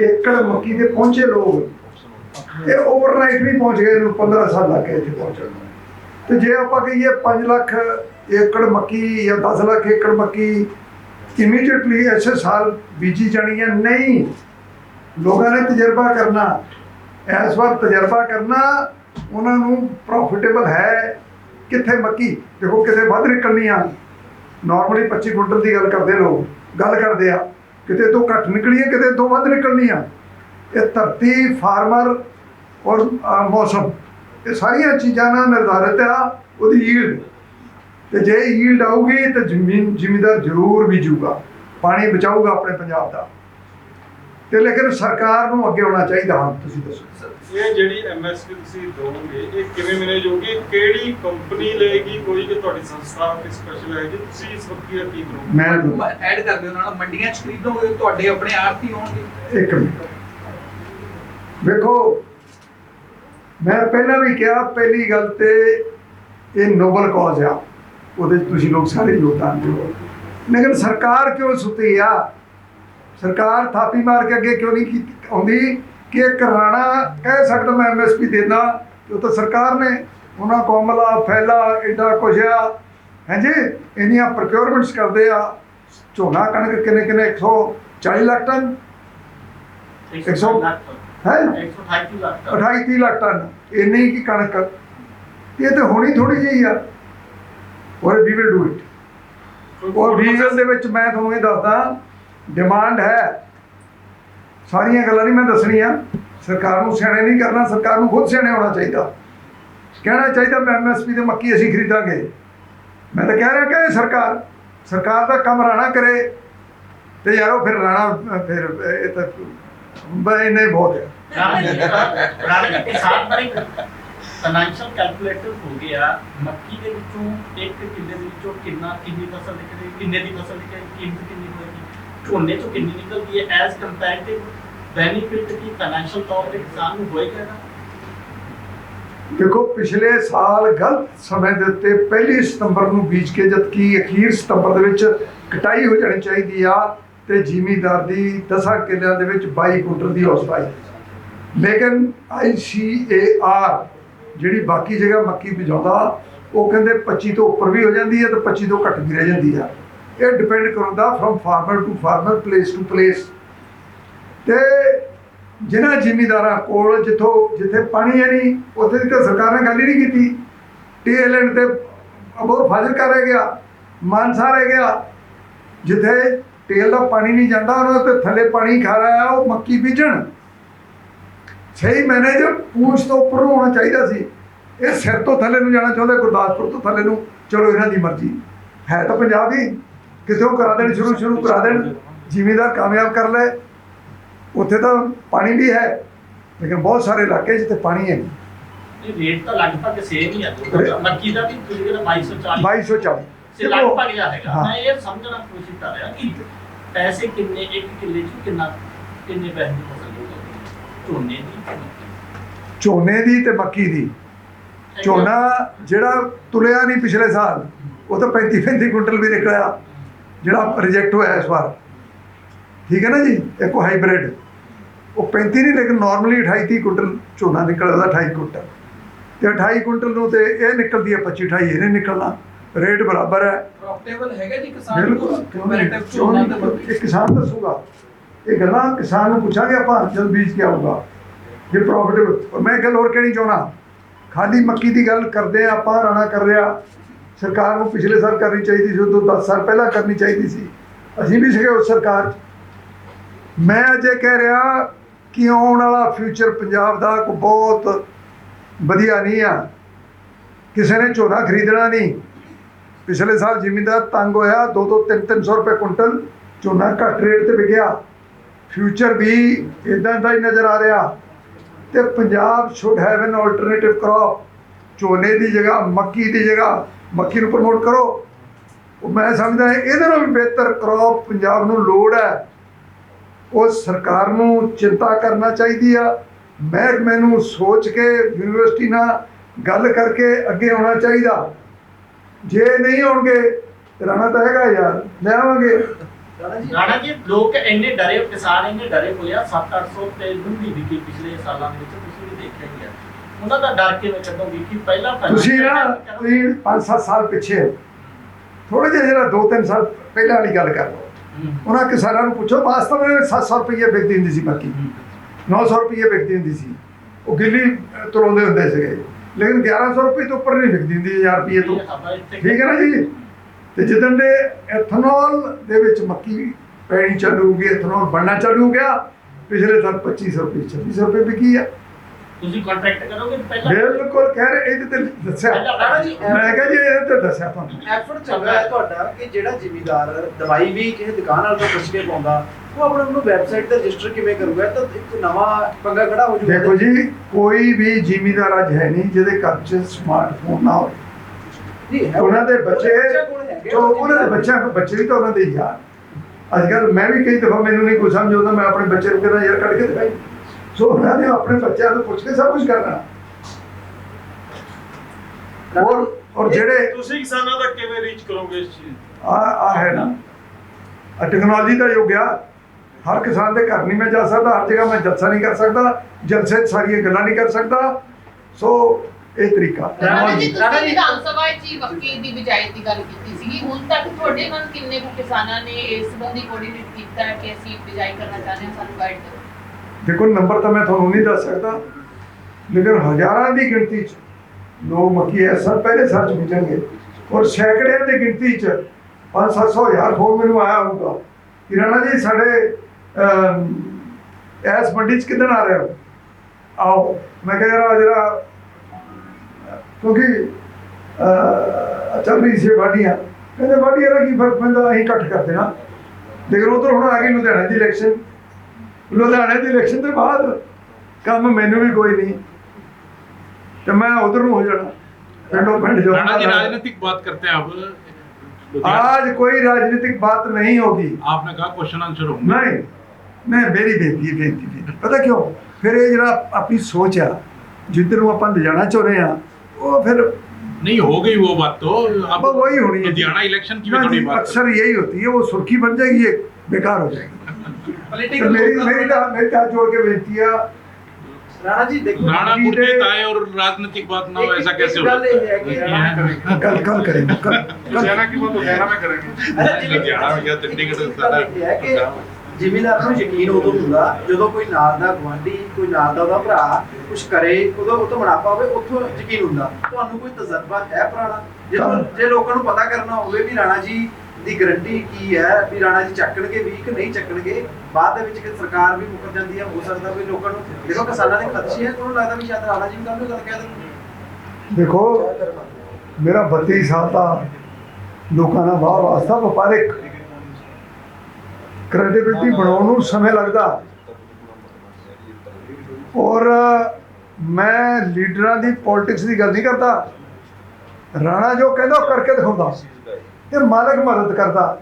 ਏਕੜ ਮੱਕੀ ਦੇ ਪਹੁੰਚੇ ਲੋਕ ਇਹ ਓਵਰਨਾਈਟ ਨਹੀਂ ਪਹੁੰਚ ਗਏ ਇਹਨੂੰ 15 ਸਾਲ ਲੱਗ ਗਏ ਇੱਥੇ ਪਹੁੰਚਣ ਨੂੰ। ਤੇ ਜੇ ਆਪਾਂ ਕਹੀਏ 5 ਲੱਖ ਏਕੜ ਮੱਕੀ ਜਾਂ 10 ਲੱਖ ਏਕੜ ਮੱਕੀ ਇਮੀਡੀਏਟਲੀ ਐਸੇ ਸਾਲ ਬੀਜੀ ਜਾਣੀ ਹੈ, ਨਹੀਂ। ਲੋਕਾਂ ਨੇ ਤਜਰਬਾ ਕਰਨਾ, ਇਸ ਵਾਰ ਤਜਰਬਾ ਕਰਨਾ, ਉਹਨਾਂ ਨੂੰ ਪ੍ਰੋਫਿਟੇਬਲ ਹੈ ਕਿੱਥੇ ਮੱਕੀ? ਦੇਖੋ ਕਿਤੇ ਵੱਧ ਨਿਕਲਣੀ ਆ। ਨਾਰਮਲੀ 25 ਕੁਇੰਟਲ ਦੀ ਗੱਲ ਕਰਦੇ ਲੋਕ, ਗੱਲ ਕਰਦੇ ਆ, ਕਿਤੇ ਤੋਂ ਘੱਟ ਨਿਕਲੀ ਹੈ, ਕਿਤੇ ਤੋਂ ਵੱਧ ਨਿਕਲਣੀ ਆ। ਇਹ ਧਰਤੀ ਫਾਰਮਰ ਔਰ ਮੌਸਮ। ਇਹ ਸਾਰੀਆਂ ਚੀਜ਼ਾਂ ਨਾਲ ਨਿਰਧਾਰਿਤ ਆ ਉਹਦੀ ਯੀਲਡ ਤੇ ਜੇ ਯੀਲਡ ਆਊਗੀ ਤਾਂ ਜ਼ਮੀਨ ਜ਼ਿਮੀਦਾਰ ਜ਼ਰੂਰ ਬੀਜੂਗਾ। ਪਾਣੀ ਬਚਾਊਗਾ ਆਪਣੇ ਪੰਜਾਬ ਦਾ। ਤੇ ਲੇਕਿਨ ਸਰਕਾਰ ਨੂੰ ਅੱਗੇ ਆਉਣਾ ਚਾਹੀਦਾ ਹਾਂ ਤੁਸੀਂ ਦੱਸੋ। ਇਹ ਜਿਹੜੀ ਐਮਐਸਪੀ ਤੁਸੀਂ ਦੋਗੇ ਇਹ ਕਿਵੇਂ ਮੈਨੇਜ ਹੋਗੀ ਕਿਹੜੀ ਕੰਪਨੀ ਲਏਗੀ? ਕੋਈ ਕਿ ਤੁਹਾਡੀ ਸੰਸਥਾ ਕੋਈ ਸਪੈਸ਼ਲ ਹੈ ਜੀ ਤੁਸੀਂ ਇਸ ਦਾ ਕੀ ਕਰੋਗੇ? ਮੈਂ ਐਡ ਕਰ ਦਿਓ ਨਾਲ ਮੰਡੀਆਂ 'ਚ ਖਰੀਦੋਗੇ ਤੁਹਾਡੇ ਆਪਣੇ ਆੜਤੀ ਹੋਣਗੇ। ਇੱਕ ਮਿੰਟ। ਵੇਖੋ ਮੈਂ ਪਹਿਲਾਂ ਵੀ ਕਿਹਾ ਪਹਿਲੀ ਗੱਲ ਤੇ ਇਹ ਨੋਬਲ ਕਾਜ਼ ਆ ਉਹਦੇ ਤੁਸੀਂ ਲੋਕ ਸਾਰੇ ਯੋਗਦਾਨ ਦਿਓ। ਲੇਕਿਨ ਸਰਕਾਰ ਕਿਉਂ ਸੁੱਤੀ ਆ? ਸਰਕਾਰ ਥਾਪੀ ਮਾਰ ਕੇ ਅੱਗੇ ਕਿਉਂ ਨਹੀਂ ਕੀਤੀ ਆਉਂਦੀ ਕਿ ਇੱਕ ਰਾਣਾ ਕਹਿ ਸਕਦਾ ਮੈਂ ਐਮਐਸਪੀ ਦੇਣਾ ਉਹ ਤਾਂ ਸਰਕਾਰ ਨੇ ਉਹਨਾਂ ਕੋਮਲਾ ਫੈਲਾ ਐਡਾ ਕੁਛ ਆ। ਹਾਂਜੀ ਇੰਨੀਆਂ ਪ੍ਰੋਕਿਉਰਮੈਂਟਸ ਕਰਦੇ ਆ। ਝੋਨਾ ਕਣਕ ਕਿੰਨੇ ਕਿੰਨੇ 140 ਲੱਖ ਟਨ। ਇੱਕ ਸੌ- ਹੈ 28 30 ਲੱਖ। ਟਨ ਇੰਨੀ ਕੀ ਕਣਕ ਇਹ ਤੇ ਹੋਣੀ ਥੋੜੀ ਜਿਹੀ ਆ। Or we will do it our region ਦੇ ਵਿੱਚ ਮੈਂ ਤੁਹਾਨੂੰ ਇਹ ਦੱਸਦਾ ਡਿਮਾਂਡ ਹੈ। ਸਾਰੀਆਂ ਗੱਲਾਂ ਨਹੀਂ ਮੈਂ ਦੱਸਣੀਆਂ। ਸਰਕਾਰ ਨੂੰ ਸਿਆਣੇ ਨਹੀਂ ਕਰਨਾ ਸਰਕਾਰ ਨੂੰ ਖੁਦ ਸਿਆਣੇ ਹੋਣਾ ਚਾਹੀਦਾ। ਕਹਿਣਾ ਚਾਹੀਦਾ ਮੈਂ ਐਮਐਸਪੀ ਤੇ ਮੱਕੀ ਅਸੀਂ ਖਰੀਦਾਂਗੇ। ਮੈਂ ਤਾਂ ਕਹਿ ਰਿਹਾ ਕਿ ਸਰਕਾਰ ਸਰਕਾਰ ਦਾ ਕੰਮ ਰਾਣਾ ਕਰੇ। ਤੇ ਯਾਰੋ ਫਿਰ ਰਾਣਾ ਫਿਰ ਇਹ ਤਾਂ ਬਈ ਇੰਨੇ ਬਹੁਤ ਹੈ। ਰਾਣਾ ਕਿਸਾਨ ਪਰ ਇੱਕ ਫਾਈਨੈਂਸ਼ੀਅਲ ਕੈਲਕੂਲੇਟਰ ਹੋ ਗਿਆ, ਮੱਕੀ ਦੇ ਵਿੱਚੋਂ ਇੱਕ ਕਿੱਲੇ ਦੇ ਵਿੱਚੋਂ ਕਿੰਨਾ, ਕਿੰਨੀ ਫਸਲ ਨਿਕਲੇਗੀ, ਕਿੰਨੇ ਦੀ ਫਸਲ ਨਿਕਲੇਗੀ ਕੀਮਤ ਕਿੰਨੀ ਹੋਏਗੀ? ਝੋਨੇ ਚੋਂ ਕਿੰਨੀ ਨਿਕਲਦੀ ਹੈ? ਐਜ਼ ਕੰਪੈਰੀਟਿਵ ਬੈਨੀਫਿਟ ਕੀ ਫਾਈਨੈਂਸ਼ੀਅਲ ਤੌਰ ਤੇ ਕਿਸਾਨ ਨੂੰ ਹੋਏਗਾ ਨਾ? ਦੇਖੋ, ਪਿਛਲੇ ਸਾਲ ਗਲਤ ਸਮੇਂ ਦੇ ਉੱਤੇ ਪਹਿਲੀ ਸਤੰਬਰ ਨੂੰ ਬੀਜ ਕੇ, ਜਦ ਅਖੀਰ ਸਤੰਬਰ ਦੇ ਵਿੱਚ ਕਟਾਈ ਹੋ ਜਾਣੀ ਚਾਹੀਦੀ ਆ ਤੇ ਜ਼ਿਮੀਦਾਰ ਦੀ 10 ਕਿੱਲਿਆਂ ਦੇ ਵਿੱਚ 22 ਕੁਇੰਟਲ ਦੀ ਔਸਤ ਆਈ। ਲੇਕਿਨ ਆਈਸੀਏਆਰ ਜਿਹੜੀ ਬਾਕੀ ਜਗ੍ਹਾ ਮੱਕੀ ਬਿਜਾਉਂਦਾ ਉਹ ਕਹਿੰਦੇ 25 ਤੋਂ ਉੱਪਰ ਵੀ ਹੋ ਜਾਂਦੀ ਹੈ ਤੇ 25 ਤੋਂ ਘੱਟ ਵੀ ਰਹਿ ਜਾਂਦੀ ਆ। ਇਹ ਡਿਪੈਂਡ ਕਰਦਾ from farmer to farmer place to place ਤੇ ਜਿਨ੍ਹਾਂ ਜ਼ਿਮੀਦਾਰਾਂ ਕੋਲ ਜਿੱਥੋਂ ਜਿੱਥੇ ਪਾਣੀ ਹੈ ਨਹੀਂ, ਉੱਥੇ ਦੀ ਤਾਂ ਸਰਕਾਰ ਨੇ ਗੱਲ ਹੀ ਨਹੀਂ ਕੀਤੀ। ਟੀਐਲਐਂਡ ਤੇ ਅਬੋਰ ਫਾਜ਼ਿਲਕਾ ਰਹਿ ਗਿਆ, ਮਾਨਸਾ ਰਹਿ ਗਿਆ। ਜਿੱਥੇ ਟੇਲ ਦਾ ਪਾਣੀ ਨਹੀਂ ਜਾਂਦਾ, ਉਹਨਾਂ ਤੇ ਥੱਲੇ ਪਾਣੀ ਖਾ ਰਿਹਾ, ਉਹ ਮੱਕੀ ਬੀਜਣ। ਸਹੀ ਮੈਨੇਜਰ ਪੂਛ ਤੋਂ ਉੱਪਰ ਹੋਣਾ ਚਾਹੀਦਾ ਸੀ। ਇਹ ਸਿਰ ਤੋਂ ਥੱਲੇ ਨੂੰ ਜਾਣਾ ਚਾਹੁੰਦੇ ਗੁਰਦਾਸਪੁਰ ਤੋਂ ਥੱਲੇ ਨੂੰ। ਚਲੋ ਇਹਨਾਂ ਦੀ ਮਰਜ਼ੀ। ਹੈ ਤਾਂ ਪੰਜਾਬ ਉਹ ਕਰਾ ਦੇਣ ਸ਼ੁਰੂ ਸ਼ੁਰੂ ਕਰਾ ਦੇਣ। ਜ਼ਿਮੀਂਦਾਰ ਕਾਮਯਾਬ ਕਰ ਲੈ ਉੱਥੇ ਤਾਂ ਪਾਣੀ ਵੀ ਹੈ ਲੇਕਿਨ ਬਹੁਤ ਸਾਰੇ ਇਲਾਕੇ ਜਿੱਥੇ ਪਾਣੀ ਹੈ ਇਹ ਰੇਟ ਤਾਂ ਲਗਭਗ ਸੇਮ ਹੀ ਆ। ਦੋਨਾਂ ਦਾ। ਮੱਕੀ ਦਾ ਵੀ ਤੁਸੀਂ ਜਿਹੜਾ 2240 2240 ਸੇ ਲਗਭਗ ਜਿਹਾ ਹੈਗਾ। ਹਾਂ। ਮੈਂ ਇਹ ਸਮਝਣਾ ਕੋਸ਼ਿਸ਼ ਕਰ ਰਿਹਾ ਕਿ ਪੈਸੇ ਕਿੰਨੇ ਇੱਕ ਕਿੱਲੇ ਚ ਕਿੰਨਾ ਕਿੰਨੇ ਪੈਸੇ? ਦੀ ਫਸਲ ਹੋਊਗੀ ਝੋਨੇ ਦੀ? ਤੇ ਮੱਕੀ ਦੀ। ਝੋਨੇ ਦੀ ਤੇ ਮੱਕੀ ਦੀ। ਝੋਨਾ ਜਿਹੜਾ ਤੁਲਿਆ ਨਹੀਂ ਪਿਛਲੇ ਸਾਲ ਉਹ ਤਾਂ 35 35 ਕੁਇੰਟਲ ਵੀ ਨਿਕਲਿਆ ਜਿਹੜਾ ਰਿਜੈਕਟ ਹੋਇਆ ਇਸ ਵਾਰ। ਠੀਕ ਹੈ ਨਾ ਜੀ? ਇੱਕ ਹਾਈਬ੍ਰਿਡ ਉਹ 35 ਨਹੀਂ ਲੇਕਿਨ ਨਾਰਮਲੀ 28 30 ਕੁਇੰਟਲ ਝੋਨਾ ਨਿਕਲਦਾ ਉਹਦਾ 28 ਕੁਇੰਟਲ। ਤੇ 28 ਕੁਇੰਟਲ ਨੂੰ ਤੇ ਇਹ ਨਿਕਲਦੀ ਹੈ 25 28 ਇਹਨੇ ਨਿਕਲਣਾ। ਰੇਟ ਬਰਾਬਰ ਹੈ। ਪ੍ਰੋਫਿਟੇਬਲ ਹੈਗਾ ਜੀ ਕਿਸਾਨ ਨੂੰ? ਕੰਪੈਰੀਟਿਵ ਝੋਨਾ? ਤੇ ਕਿਸਾਨ ਦੱਸੂਗਾ। ਇਹ ਗੱਲਾਂ ਕਿਸਾਨ ਨੂੰ ਪੁੱਛਾਂਗੇ ਆਪਾਂ, ਜਦ ਬੀਜ ਕੇ ਆਊਗਾ। ਜੇ ਪ੍ਰੋਫਿਟੇਬਲ ਮੈਂ ਗੱਲ ਹੋਰ ਕਹਿਣੀ ਚਾਹਣਾ ਖਾਲੀ ਮੱਕੀ ਦੀ ਗੱਲ ਕਰਦੇ ਆ ਆਪਾਂ, ਰਾਣਾ ਕਰ ਰਿਹਾ। ਸਰਕਾਰ ਨੂੰ ਪਿਛਲੇ ਸਾਲ ਕਰਨੀ ਚਾਹੀਦੀ ਸੀ, ਉਦੋਂ 10 ਸਾਲ ਪਹਿਲਾਂ ਕਰਨੀ ਚਾਹੀਦੀ ਸੀ। ਅਸੀਂ ਵੀ ਸੀਗੇ ਉਸ ਸਰਕਾਰ 'ਚ। ਮੈਂ ਅਜੇ ਕਹਿ ਰਿਹਾ ਕਿ ਆਉਣ ਵਾਲਾ ਫਿਊਚਰ ਪੰਜਾਬ ਦਾ ਕੋ ਬਹੁਤ ਵਧੀਆ ਨਹੀਂ ਆ। ਕਿਸੇ ਨੇ ਝੋਨਾ ਖਰੀਦਣਾ ਨਹੀਂ। ਪਿਛਲੇ ਸਾਲ ਜ਼ਿਮੀਂਦਾਰ ਤੰਗ ਹੋਇਆ 2 2 3 300 ਰੁਪਏ ਕੁਇੰਟਲ ਝੋਨਾ ਘੱਟ ਰੇਟ ਤੇ ਵਿਕਿਆ। ਫਿਊਚਰ ਵੀ ਇਦਾਂ ਦਾ ਹੀ ਨਜ਼ਰ ਆ ਰਿਹਾ। ਤੇ Punjab should have an alternative crop ਝੋਨੇ ਦੀ ਜਗ੍ਹਾ, ਮੱਕੀ ਦੀ ਜਗ੍ਹਾ, ਮੱਕੀ ਨੂੰ ਪ੍ਰਮੋਟ ਕਰੋ। ਉਹ ਮੈਂ ਸਮਝਦਾ ਇਹਦੇ ਨਾਲੋਂ ਵੀ ਬਿਹਤਰ ਕ੍ਰੌਪ ਪੰਜਾਬ ਨੂੰ ਲੋੜ ਹੈ। ਉਹ ਸਰਕਾਰ ਨੂੰ ਚਿੰਤਾ ਕਰਨਾ ਚਾਹੀਦੀ ਆ। ਮੈਂ ਮੈਨੂੰ ਸੋਚ ਕੇ ਯੂਨੀਵਰਸਿਟੀ ਨਾਲ ਗੱਲ ਕਰਕੇ ਅੱਗੇ ਆਉਣਾ ਚਾਹੀਦਾ। ਜੇ ਨਹੀਂ ਆਉਣਗੇ, ਤੇ ਰਾਣਾ ਤਾਂ ਹੈਗਾ ਯਾਰ, ਲੈ ਆਵਾਂਗੇ। ਰਾਣਾ ਜੀ। ਲੋਕ ਇੰਨੇ ਡਰੇ ਕਿਸਾਨ ਇੰਨੇ ਡਰੇ ਹੋਏ ਆ 7-800 ਤੇ ਲੁੰਡੀ ਵਿਕੀ ਪਿਛਲੇ ਸਾਲਾਂ ਦੇ ਵਿੱਚ ਤੁਸੀਂ ਵੀ ਦੇਖਿਆ ਹੀ ਆ। ਉਹਨਾਂ ਦਾ ਡਰ ਕਿਵੇਂ ਕੱਢੋਗੇ ਕਿ ਪਹਿਲਾਂ ਤੁਸੀਂ ਨਾ ਤੁਸੀਂ 5-7 ਸਾਲ ਪਿੱਛੇ ਥੋੜੇ ਜਿਹਾ ਜਿਹੜਾ 2-3 ਸਾਲ ਪਹਿਲਾਂ ਵਾਲੀ ਗੱਲ ਕਰ ਲਓ। ਉਹਨਾਂ ਕਿਸਾਨਾਂ ਨੂੰ ਪੁੱਛੋ ਵਾਸਤਵ ਵਿੱਚ 700 ਰੁਪਏ ਵਿਕਦੀ ਹੁੰਦੀ ਸੀ ਮੱਕੀ 900 ਰੁਪਏ ਵਿਕਦੀ ਹੁੰਦੀ ਸੀ। ਉਹ ਗਿੱਲੀ ਅਹ, ਤੁਲਾਉਂਦੇ ਹੁੰਦੇ ਸੀਗੇ। ਲੇਕਿਨ 1100 ਰੁਪਏ ਤੋਂ ਉੱਪਰ ਨਹੀਂ ਵਿਕਦੀ ਹੁੰਦੀ 1000 ਰੁਪਏ ਤੋਂ। ਠੀਕ ਹੈ ਨਾ ਜੀ? ਤੇ ਜਿੱਦਣ ਦੇ ਐਥਨੋਲ ਦੇ ਵਿੱਚ ਮੱਕੀ ਪੈਣੀ ਚਾਲੂ ਹੋ ਗਈ ਐਥਨੋਲ ਬਣਨਾ ਚਾਲੂ ਹੋ ਗਿਆ ਪਿਛਲੇ ਸਾਲ 2500 ਰੁਪਏ 2600 ਰੁਪਏ ਵਿਕੀ ਆ। ਤੁਸੀਂ ਕੰਟਰੈਕਟ ਕਰੋਗੇ ਪਹਿਲਾਂ? ਬਿਲਕੁਲ ਕਹਿ ਰਹੇ ਇਹਦੇ ਤੇ ਦੱਸਿਆ। ਮੈਂ ਕਿਹਾ ਜੀ ਇਹਦੇ ਤੇ ਦੱਸਿਆ ਤੁਹਾਨੂੰ। ਐਫਰਟ ਚੱਲ ਰਿਹਾ ਹੈ ਤੁਹਾਡਾ ਕਿ ਜਿਹੜਾ ਜ਼ਿਮੀਦਾਰ ਦਵਾਈ ਵੀ ਕਿਸੇ ਦੁਕਾਨ ਵਾਲੇ ਤੋਂ ਪੁੱਛ ਕੇ ਪਾਉਂਦਾ ਉਹ ਆਪਣੇ ਨੂੰ ਵੈਬਸਾਈਟ ਤੇ ਰਜਿਸਟਰ ਕਿਵੇਂ ਕਰੂਗਾ? ਤਾਂ ਇੱਕ ਨਵਾਂ ਪੰਗਾ ਖੜਾ ਹੋ ਜਾਊਗਾ ਦੇਖੋ ਜੀ ਕੋਈ ਵੀ ਜ਼ਿਮੀਦਾਰ ਅੱਜ ਹੈ ਨਹੀਂ ਜਿਹਦੇ ਘਰ 'ਚ ਸਮਾਰਟਫੋਨ ਨਾ ਹੋਵੇ। ਉਹਨਾਂ ਦੇ ਬੱਚੇ ਕੋਲ ਜੋ ਉਹਨਾਂ ਦੇ ਬੱਚਿਆਂ ਕੋਲ ਬੱਚੇ ਵੀ ਤਾਂ ਉਹਨਾਂ ਦੇ ਯਾਰ ਅੱਜ ਕੱਲ੍ਹ ਮੈਂ ਵੀ ਕਈ ਦਫਾ ਮੈਨੂੰ ਨਹੀਂ ਕੋਈ ਸਮਝ ਆਉਂਦਾ ਮੈਂ ਆਪਣੇ ਬੱਚੇ ਨੂੰ ਕਹਿੰਦਾ ਯਾਰ ਕੱਢ ਕੇ ਦਿਖਾਈ। ਸੋ ਉਹਨਾਂ ਨੇ ਆਪਣੇ ਬੱਚਿਆਂ ਤੋਂ ਪੁੱਛ ਕੇ ਸਭ ਕੁਝ ਕਰਨਾ। ਔਰ ਔਰ ਜਿਹੜੇ ਤੁਸੀਂ ਕਿਸਾਨਾਂ ਦਾ ਕਿਵੇਂ ਰੀਚ ਕਰੋਗੇ ਇਸ ਚੀਜ਼ ਆ ਆ ਹੈ ਨਾ। ਆ ਟੈਕਨੋਲੋਜੀ ਦਾ ਯੁੱਗ ਆ। ਹਰ ਕਿਸਾਨ ਦੇ ਘਰ ਨਹੀਂ ਮੈਂ ਜਾ ਸਕਦਾ ਹਰ ਜਗ੍ਹਾ ਮੈਂ ਜਲਸਾ ਨਹੀਂ ਕਰ ਸਕਦਾ ਜਲਸੇ 'ਚ ਸਾਰੀਆਂ ਗੱਲਾਂ ਨਹੀਂ ਕਰ ਸਕਦਾ। ਸੋ ਇਹ ਤਰੀਕਾ। ਰਾਣਾ ਜੀ ਤੁਸੀਂ ਜੀ- ਵਿਧਾਨ ਸਭਾ ਵਿੱਚ ਹੀ ਮੱਕੀ ਦੀ ਬਿਜਾਈ ਦੀ ਗੱਲ ਕੀਤੀ ਸੀਗੀ। ਹੁਣ ਤੱਕ ਤੁਹਾਡੇ ਨਾਲ ਕਿੰਨੇ ਕੁ ਕਿਸਾਨਾਂ ਨੇ ਇਸ ਸੰਬੰਧੀ ਕੋਆਰਡੀਨੇਟ ਕੀਤਾ ਹੈ ਕਿ ਅਸੀਂ ਬਿਜਾਈ ਕਰਨਾ ਚਾਹੁੰਦੇ ਹਾਂ ਸਾਨੂੰ ਗਾਈਡ ਕਰੋ ਦੇਖੋ ਨੰਬਰ ਤਾਂ ਮੈਂ ਤੁਹਾਨੂੰ ਨਹੀਂ ਦੱਸ ਸਕਦਾ ਲੇਕਿਨ ਹਜ਼ਾਰਾਂ ਦੀ ਗਿਣਤੀ 'ਚ ਲੋਕ ਮੱਕੀ ਇਸ ਸਾਲ ਪਹਿਲੇ ਸਾਲ 'ਚ ਬੀਜਣਗੇ ਔਰ ਸੈਂਕੜਿਆਂ ਦੀ ਗਿਣਤੀ 'ਚ 5-700 ਹਜ਼ਾਰ ਫੋਨ ਮੈਨੂੰ ਆਇਆ ਹੋਊਗਾ। ਕਿ ਰਾਣਾ ਜੀ ਸਾਡੇ ਇਸ ਮੰਡੀ 'ਚ ਕਿੱਦਣ ਆ ਰਹੇ ਹੋ? ਆਓ। ਮੈਂ ਕਿਹਾ ਜਿਹੜਾ ਕਿਉਂਕਿ ਅਹ, ਚੱਲ ਰਹੀ ਸੀ ਵਾਢੀਆਂ ਕਹਿੰਦੇ ਵਾਢੀਆਂ ਦਾ ਕੀ ਫਰਕ ਪੈਂਦਾ ਅਸੀਂ ਇਕੱਠ ਕਰ ਦੇਣਾ ਲੇਕਿਨ ਉਧਰ ਹੁਣ ਆ ਗਈ ਲੁਧਿਆਣੇ ਦੀ ਇਲੈਕਸ਼ਨ ਲੁਧਿਆਣੇ ਦੀ ਇਲੈਕਸ਼ਨ ਤੋਂ ਬਾਅਦ ਕੰਮ ਮੈਨੂੰ ਵੀ ਕੋਈ ਨਹੀਂ ਤੇ ਮੈਂ ਉਧਰ ਨੂੰ ਹੋ ਜਾਣਾ ਪਿੰਡੋਂ ਪਿੰਡ ਜਾਊਂਗਾ राणा जी राजनीतिक बात करते हैं अब आज कोई राजनीतिक बात नहीं होगी आपने कहा क्वेश्चन आंसर होंगे नहीं ਮੈਂ ਮੇਰੀ ਬੇਨਤੀ ਹੈ, ਬੇਨਤੀ ਬੇਨਤੀ ਪਤਾ ਕਿਉਂ ਫਿਰ ਇਹ ਜਿਹੜਾ ਆਪਣੀ ਸੋਚ ਆ ਜਿੱਧਰ ਨੂੰ ਆਪਾਂ ਲਿਜਾਣਾ ਚਾਹੁੰਦੇ ਆ वो फिर नहीं हो गई वो बात तो। अब वही होनी है। हरियाणा इलेक्शन की भी हाँ बात। अक्सर यही होती है वो सुर्खी बन जाएगी बेकार हो जाएगी। तो मेरी मेरी मेरी जोड़ के है। राणा जी देखो राणा आए और राजनीतिक बात ना हो ऐसा कैसे हो कल कल करेंगे कल कल की बात तो में करेंगे। में क्या चंडीगढ़ ਜ਼ਿਮੀਦਾਰ ਨੂੰ ਯਕੀਨ ਉਦੋਂ ਹੁੰਦਾ ਜਦੋਂ ਕੋਈ ਨਾਲ ਦਾ ਗੁਆਂਢੀ ਕੋਈ ਨਾਲ ਦਾ ਉਹਦਾ ਭਰਾ ਕੁਝ ਕਰੇ ਉਦੋਂ ਉਹ ਤੋਂ ਮੁਨਾਫਾ ਹੋਵੇ ਉੱਥੋਂ ਯਕੀਨ ਹੁੰਦਾ। ਤੁਹਾਨੂੰ ਕੋਈ ਤਜਰਬਾ ਹੈ ਪੁਰਾਣਾ? ਜੇ ਤੁਹਾਨੂੰ- ਜੇ ਲੋਕਾਂ ਨੂੰ ਪਤਾ ਕਰਨਾ ਹੋਵੇ ਵੀ ਰਾਣਾ ਜੀ ਦੀ ਗਾਰੰਟੀ ਕੀ ਹੈ ਵੀ ਰਾਣਾ ਜੀ ਚੱਕਣਗੇ ਵੀ ਕਿ ਨਹੀਂ ਚੱਕਣਗੇ ਬਾਅਦ ਦੇ ਵਿੱਚ ਕਿ ਸਰਕਾਰ ਵੀ ਮੁੱਕਰ ਜਾਂਦੀ ਹੈ ਹੋ ਸਕਦਾ ਵੀ ਲੋਕਾਂ ਨੂੰ ਦੇਖੋ ਕਿਸਾਨਾਂ ਦੇ ਖਦਸ਼ੇ ਹੈ ਉਹਨੂੰ ਲੱਗਦਾ ਵੀ ਸ਼ਾਇਦ ਰਾਣਾ ਜੀ ਵੀ ਕੱਲ੍ਹ ਨੂੰ ਗੱਲ ਕਹਿ ਦੇਣ ਦੇਖੋ ਮੇਰਾ 32 ਸਾਲ ਦਾ ਲੋਕਾਂ ਦਾ ਵਾਹ ਵਾਸਤਾ ਵਪਾਰਿਕ ਕ੍ਰੈਡੀਬਿਲਟੀ ਬਣਾਉਣ ਨੂੰ ਸਮੇਂ ਲੱਗਦਾ। ਔਰ ਮੈਂ ਲੀਡਰਾਂ ਦੀ ਪੋਲਿਟਿਕਸ ਦੀ ਗੱਲ ਨਹੀਂ ਕਰਦਾ। ਰਾਣਾ ਜੋ ਕਹਿੰਦਾ ਉਹ ਕਰਕੇ ਦਿਖਾਉਂਦਾ। ਤੇ ਮਾਲਕ ਮਦਦ ਕਰਦਾ।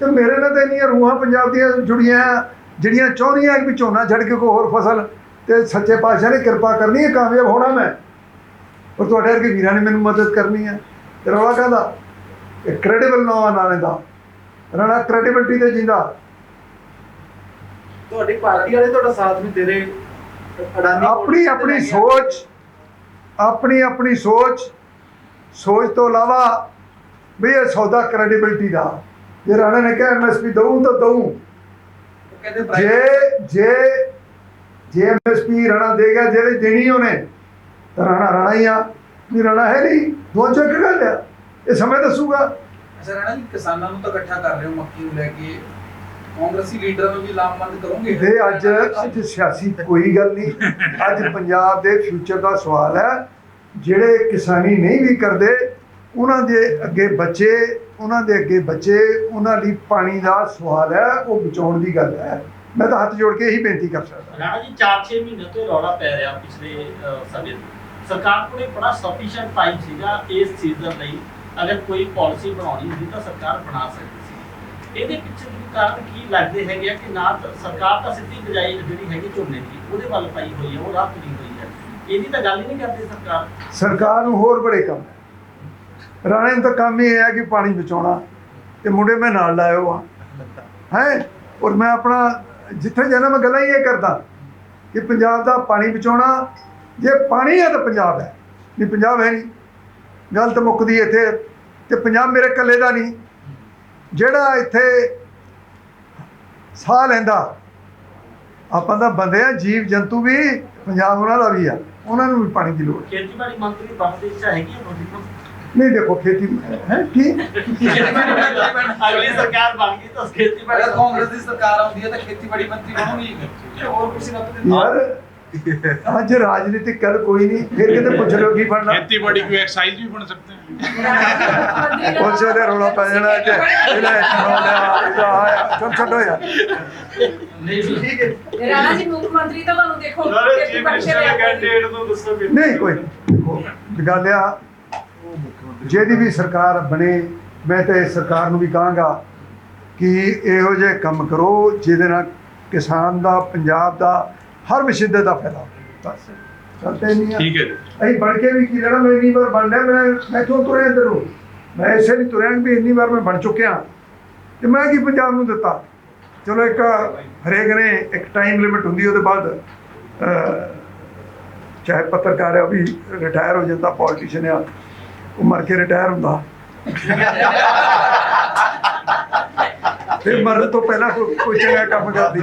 ਤੇ ਮੇਰੇ ਨਾਲ ਤਾਂ ਇੰਨੀਆਂ ਰੂਹਾਂ ਪੰਜਾਬ ਦੀਆਂ ਜੁੜੀਆਂ, ਜਿਹੜੀਆਂ ਚਾਹੁੰਦੀਆਂ ਕਿ ਵੀ ਝੋਨਾ ਛੱਡ ਕੇ ਕੋਈ ਹੋਰ ਫਸਲ ਤੇ ਸੱਚੇ ਪਾਤਸ਼ਾਹ ਨੇ ਕਿਰਪਾ ਕਰਨੀ ਹੈ, ਕਾਮਯਾਬ ਹੋਣਾ ਮੈਂ। ਪਰ ਤੁਹਾਡੇ ਵਰਗੇ ਵੀਰਾਂ ਨੇ ਮੈਨੂੰ ਮਦਦ ਕਰਨੀ ਹੈ। ਤੇ ਰੌਲਾ ਕਾਹਦਾ? ਇਹ ਕ੍ਰੈਡੀਬਲ ਨਾ ਨਾਲੇ ਦਾ ਰਾਣਾ ਕ੍ਰੈਡੀਬਿਲਟੀ ਤੇ ਜਿੰਦਾ। ਤੁਹਾਡੀ ਪਾਰਟੀ ਵਾਲੇ ਤੁਹਾਡਾ ਸਾਥ ਨਹੀਂ ਦੇ ਰਹੇ ਅਡਾਨੀ ਆਪਣੀ ਆਪਣੀ ਸੋਚ ਆਪਣੀ ਆਪਣੀ ਸੋਚ ਸੋਚ ਤੋਂ ਇਲਾਵਾ ਵੀ ਇਹ ਸੌਦਾ ਕ੍ਰੈਡੀਬਿਲਟੀ ਦਾ। ਜੇ ਰਾਣਾ ਨੇ ਕਿਹਾ ਐਮਐਸਪੀ ਦਊਂ ਤਾਂ ਦਊਂ। ਜੇ ਜੇ ਜੇ ਐਮਐਸਪੀ ਰਾਣਾ ਦੇਗਾ ਜਿਹੜੇ ਦੇਣੀ ਉਹਨੇ ਤਾਂ ਰਾਣਾ ਰਾਣਾ ਹੀ ਆ। ਵੀ ਰਾਣਾ ਹੈ ਨਹੀਂ ਦੋ ਚੋਂ ਇੱਕ ਗੱਲ ਆ। ਇਹ ਸਮੇਂ ਦੱਸੂਗਾ। ਅੱਛਾ ਰਾਣਾ ਜੀ ਕਿਸਾਨਾਂ ਨੂੰ ਤਾਂ ਇਕੱਠਾ ਕਰ ਰਹੇ ਹੋ ਮੱਕੀ ਨੂੰ ਲੈ ਕੇ। ਕਾਂਗਰਸੀ ਲੀਡਰਾਂ ਨੂੰ ਵੀ ਲਾਮਬੰਦ ਕਰੋਗੇ? ਤੇ ਅੱਜ ਅੱਜ ਸਿਆਸੀ ਕੋਈ ਗੱਲ ਨਹੀਂ। ਅੱਜ ਪੰਜਾਬ ਦੇ ਫਿਊਚਰ ਦਾ ਸਵਾਲ ਹੈ। ਜਿਹੜੇ ਕਿਸਾਨੀ ਨਹੀਂ ਵੀ ਕਰਦੇ ਉਹਨਾਂ ਦੇ ਅੱਗੇ ਬੱਚੇ ਉਹਨਾਂ ਦੇ ਅੱਗੇ ਬੱਚੇ ਉਹਨਾਂ ਲਈ ਪਾਣੀ ਦਾ ਸਵਾਲ ਹੈ ਉਹ ਬਚਾਉਣ ਦੀ ਗੱਲ ਹੈ। ਮੈਂ ਤਾਂ ਹੱਥ ਜੋੜ ਕੇ ਇਹੀ ਬੇਨਤੀ ਕਰ ਸਕਦਾ। ਰਾਣਾ ਜੀ 4-6 ਮਹੀਨੇ ਤੋਂ ਰੌਲਾ ਪੈ ਰਿਹਾ ਪਿਛਲੇ ਸਮੇਂ ਸਰਕਾਰ ਕੋਲੇ ਬੜਾ ਸਫੀਸ਼ੀਐਂਟ ਟਾਈਮ ਸੀਗਾ ਇਸ ਸੀਜ਼ਨ ਲਈ। ਅਗਰ ਕੋਈ ਪਾਲਿਸੀ ਬਣਾਉਣੀ ਹੁੰਦੀ ਤਾਂ ਸਰਕਾਰ ਬਣਾ ਸਕਦੀ। ਇਹਦੇ ਪਿੱਛੇ ਕਾਰਨ ਕੀ ਲੱਗਦੇ ਹੈਗੇ ਆ ਕਿ ਨਾ ਸਰਕਾਰ ਤਾਂ ਸਿੱਧੀ ਬਜਾਈ ਜਿਹੜੀ ਹੈਗੀ ਝੋਨੇ ਦੀ, ਉਹਦੇ ਵੱਲ ਪਾਈ ਹੋਈ ਹੈ ਉਹ ਰਾਹ ਤੁਰੀ ਹੋਈ ਹੈ ਇਹਦੀ ਤਾਂ ਗੱਲ ਹੀ ਨਹੀਂ ਕਰਦੀ ਸਰਕਾਰ। ਸਰਕਾਰ ਨੂੰ ਹੋਰ ਬੜੇ ਕੰਮ ਰਾਣੇ ਨੂੰ ਤਾਂ ਕੰਮ ਹੀ ਇਹ ਹੈ ਕਿ ਪਾਣੀ ਬਚਾਉਣਾ ਤੇ ਮੁੰਡੇ ਮੈਂ ਨਾਲ ਲਾਇਓ ਆ ਹੈ? ਔਰ ਮੈਂ ਆਪਣਾ ਜਿੱਥੇ ਜਾਣਾ, ਮੈਂ ਗੱਲਾਂ ਹੀ ਇਹ ਕਰਦਾ ਕਿ ਪੰਜਾਬ ਦਾ ਪਾਣੀ ਬਚਾਉਣਾ, ਜੇ ਪਾਣੀ ਹੈ ਤਾਂ ਪੰਜਾਬ ਹੈ। ਨਹੀਂ, ਪੰਜਾਬ ਹੈ ਨਹੀਂ। ਗੱਲ ਤਾਂ ਮੁੱਕਦੀ ਇੱਥੇ। ਤੇ ਪੰਜਾਬ ਮੇਰੇ ਇਕੱਲੇ ਦਾ ਨਹੀਂ। ਜਿਹੜਾ ਇੱਥੇ ਸਾਹ ਲੈਂਦਾ ਆਪਾਂ ਤਾਂ ਬੰਦੇ ਆ ਜੀਵ ਜੰਤੂ ਵੀ ਪੰਜਾਬ ਉਹਨਾਂ ਦਾ ਵੀ ਆ ਉਹਨਾਂ ਨੂੰ ਵੀ ਪਾਣੀ ਦੀ ਲੋੜ। ਹੈ। ਖੇਤੀਬਾੜੀ ਮੰਤਰੀ ਬਣਨ ਦੀ ਇੱਛਾ ਹੈਗੀ ਨਹੀਂ ਦੇਖੋ ਖੇਤੀ ਹੈ ਕੀ? ਅਗਲੀ ਸਰਕਾਰ ਬਣ ਗਈ ਤਾਂ ਖੇਤੀਬਾੜੀ ਕਾਂਗਰਸ ਦੀ ਸਰਕਾਰ ਆਉਂਦੀ ਹੈ ਤਾਂ ਖੇਤੀਬਾੜੀ ਮੰਤਰੀ ਬਣੂਗੀ। ਤੇ ਹੋਰ ਕੁਰਸੀ ਨਾ ਤੇ ਯਾਰ ਅੱਜ ਰਾਜਨੀਤਿਕ ਕਰ ਕੋਈ ਨਹੀਂ ਫਿਰ ਕਿਤੇ ਪੁੱਛ ਲਓ ਕੀ ਬਣਨਾ। ਖੇਤੀਬਾੜੀ ਕੋਈ ਐਕਸਾਈਜ਼ ਵੀ ਬਣ ਸਕਦੇ ਹੈ? ਉਸੇ ਦੇ ਰੋਣਾ ਪੈ ਜਾਣਾ ਕਿ ਇਹਦਾ ਹੋਣਾ ਇਹਦਾ ਆਇਆ। ਚੁੱਪ ਛੱਡੋ ਯਾਰ। ਨਹੀਂ ਠੀਕ ਹੈ। ਰਾਣਾ ਜੀ ਮੁੱਖ ਮੰਤਰੀ ਤਾਂ ਤੁਹਾਨੂੰ ਦੇਖੋ ਕੈਂਡੀਡੇਟ ਤੋਂ ਦੱਸੋ ਨਹੀਂ ਕੋਈ ਗੱਲ ਆ ਜਿਹਦੀ ਵੀ ਸਰਕਾਰ ਬਣੇ ਮੈਂ ਤੇ ਸਰਕਾਰ ਨੂੰ ਵੀ ਕਹਾਂਗਾ ਕਿ ਇਹੋ ਜਿਹੇ ਕੰਮ ਕਰੋ ਜਿਹਦੇ ਨਾਲ ਕਿਸਾਨ ਦਾ ਪੰਜਾਬ ਦਾ ਹਰ ਮਸ਼ੀਦੇ ਦਾ ਫਾਇਦਾ। ਚਲਤੇ ਨਹੀਂ ਠੀਕ ਹੈ ਬਣ ਕੇ ਵੀ ਕੀ ਲੈਣਾ? ਮੈਂ ਇੰਨੀ ਵਾਰ ਬਣ ਲਿਆ ਮੈਂ ਮੈਂ ਕਿਉਂ ਤੁਰਿਆ ਅੰਦਰੋਂ। ਮੈਂ ਇਸੇ ਲਈ ਤੁਰਿਆ ਵੀ ਇੰਨੀ ਵਾਰ ਮੈਂ ਬਣ ਚੁੱਕਿਆ। ਤੇ ਮੈਂ ਕੀ ਚਲੋ ਇੱਕ ਹਰੇਕ ਨੇ ਉਹਦੇ ਬਾਅਦ ਚਾਹੇ ਪੱਤਰਕਾਰ ਆ ਵੀ ਰਿਟਾਇਰ ਹੋ ਜਾਂਦਾ ਪੋਲੀਟੀਸ਼ੀਅਨ ਆ ਉਹ ਮਰ ਕੇ ਰਿਟਾਇਰ ਹੁੰਦਾ। ਤੇ ਮਰਨ ਤੋਂ ਪਹਿਲਾਂ ਕੋਈ ਚੰਗਾ ਕੰਮ ਕਰਦੀ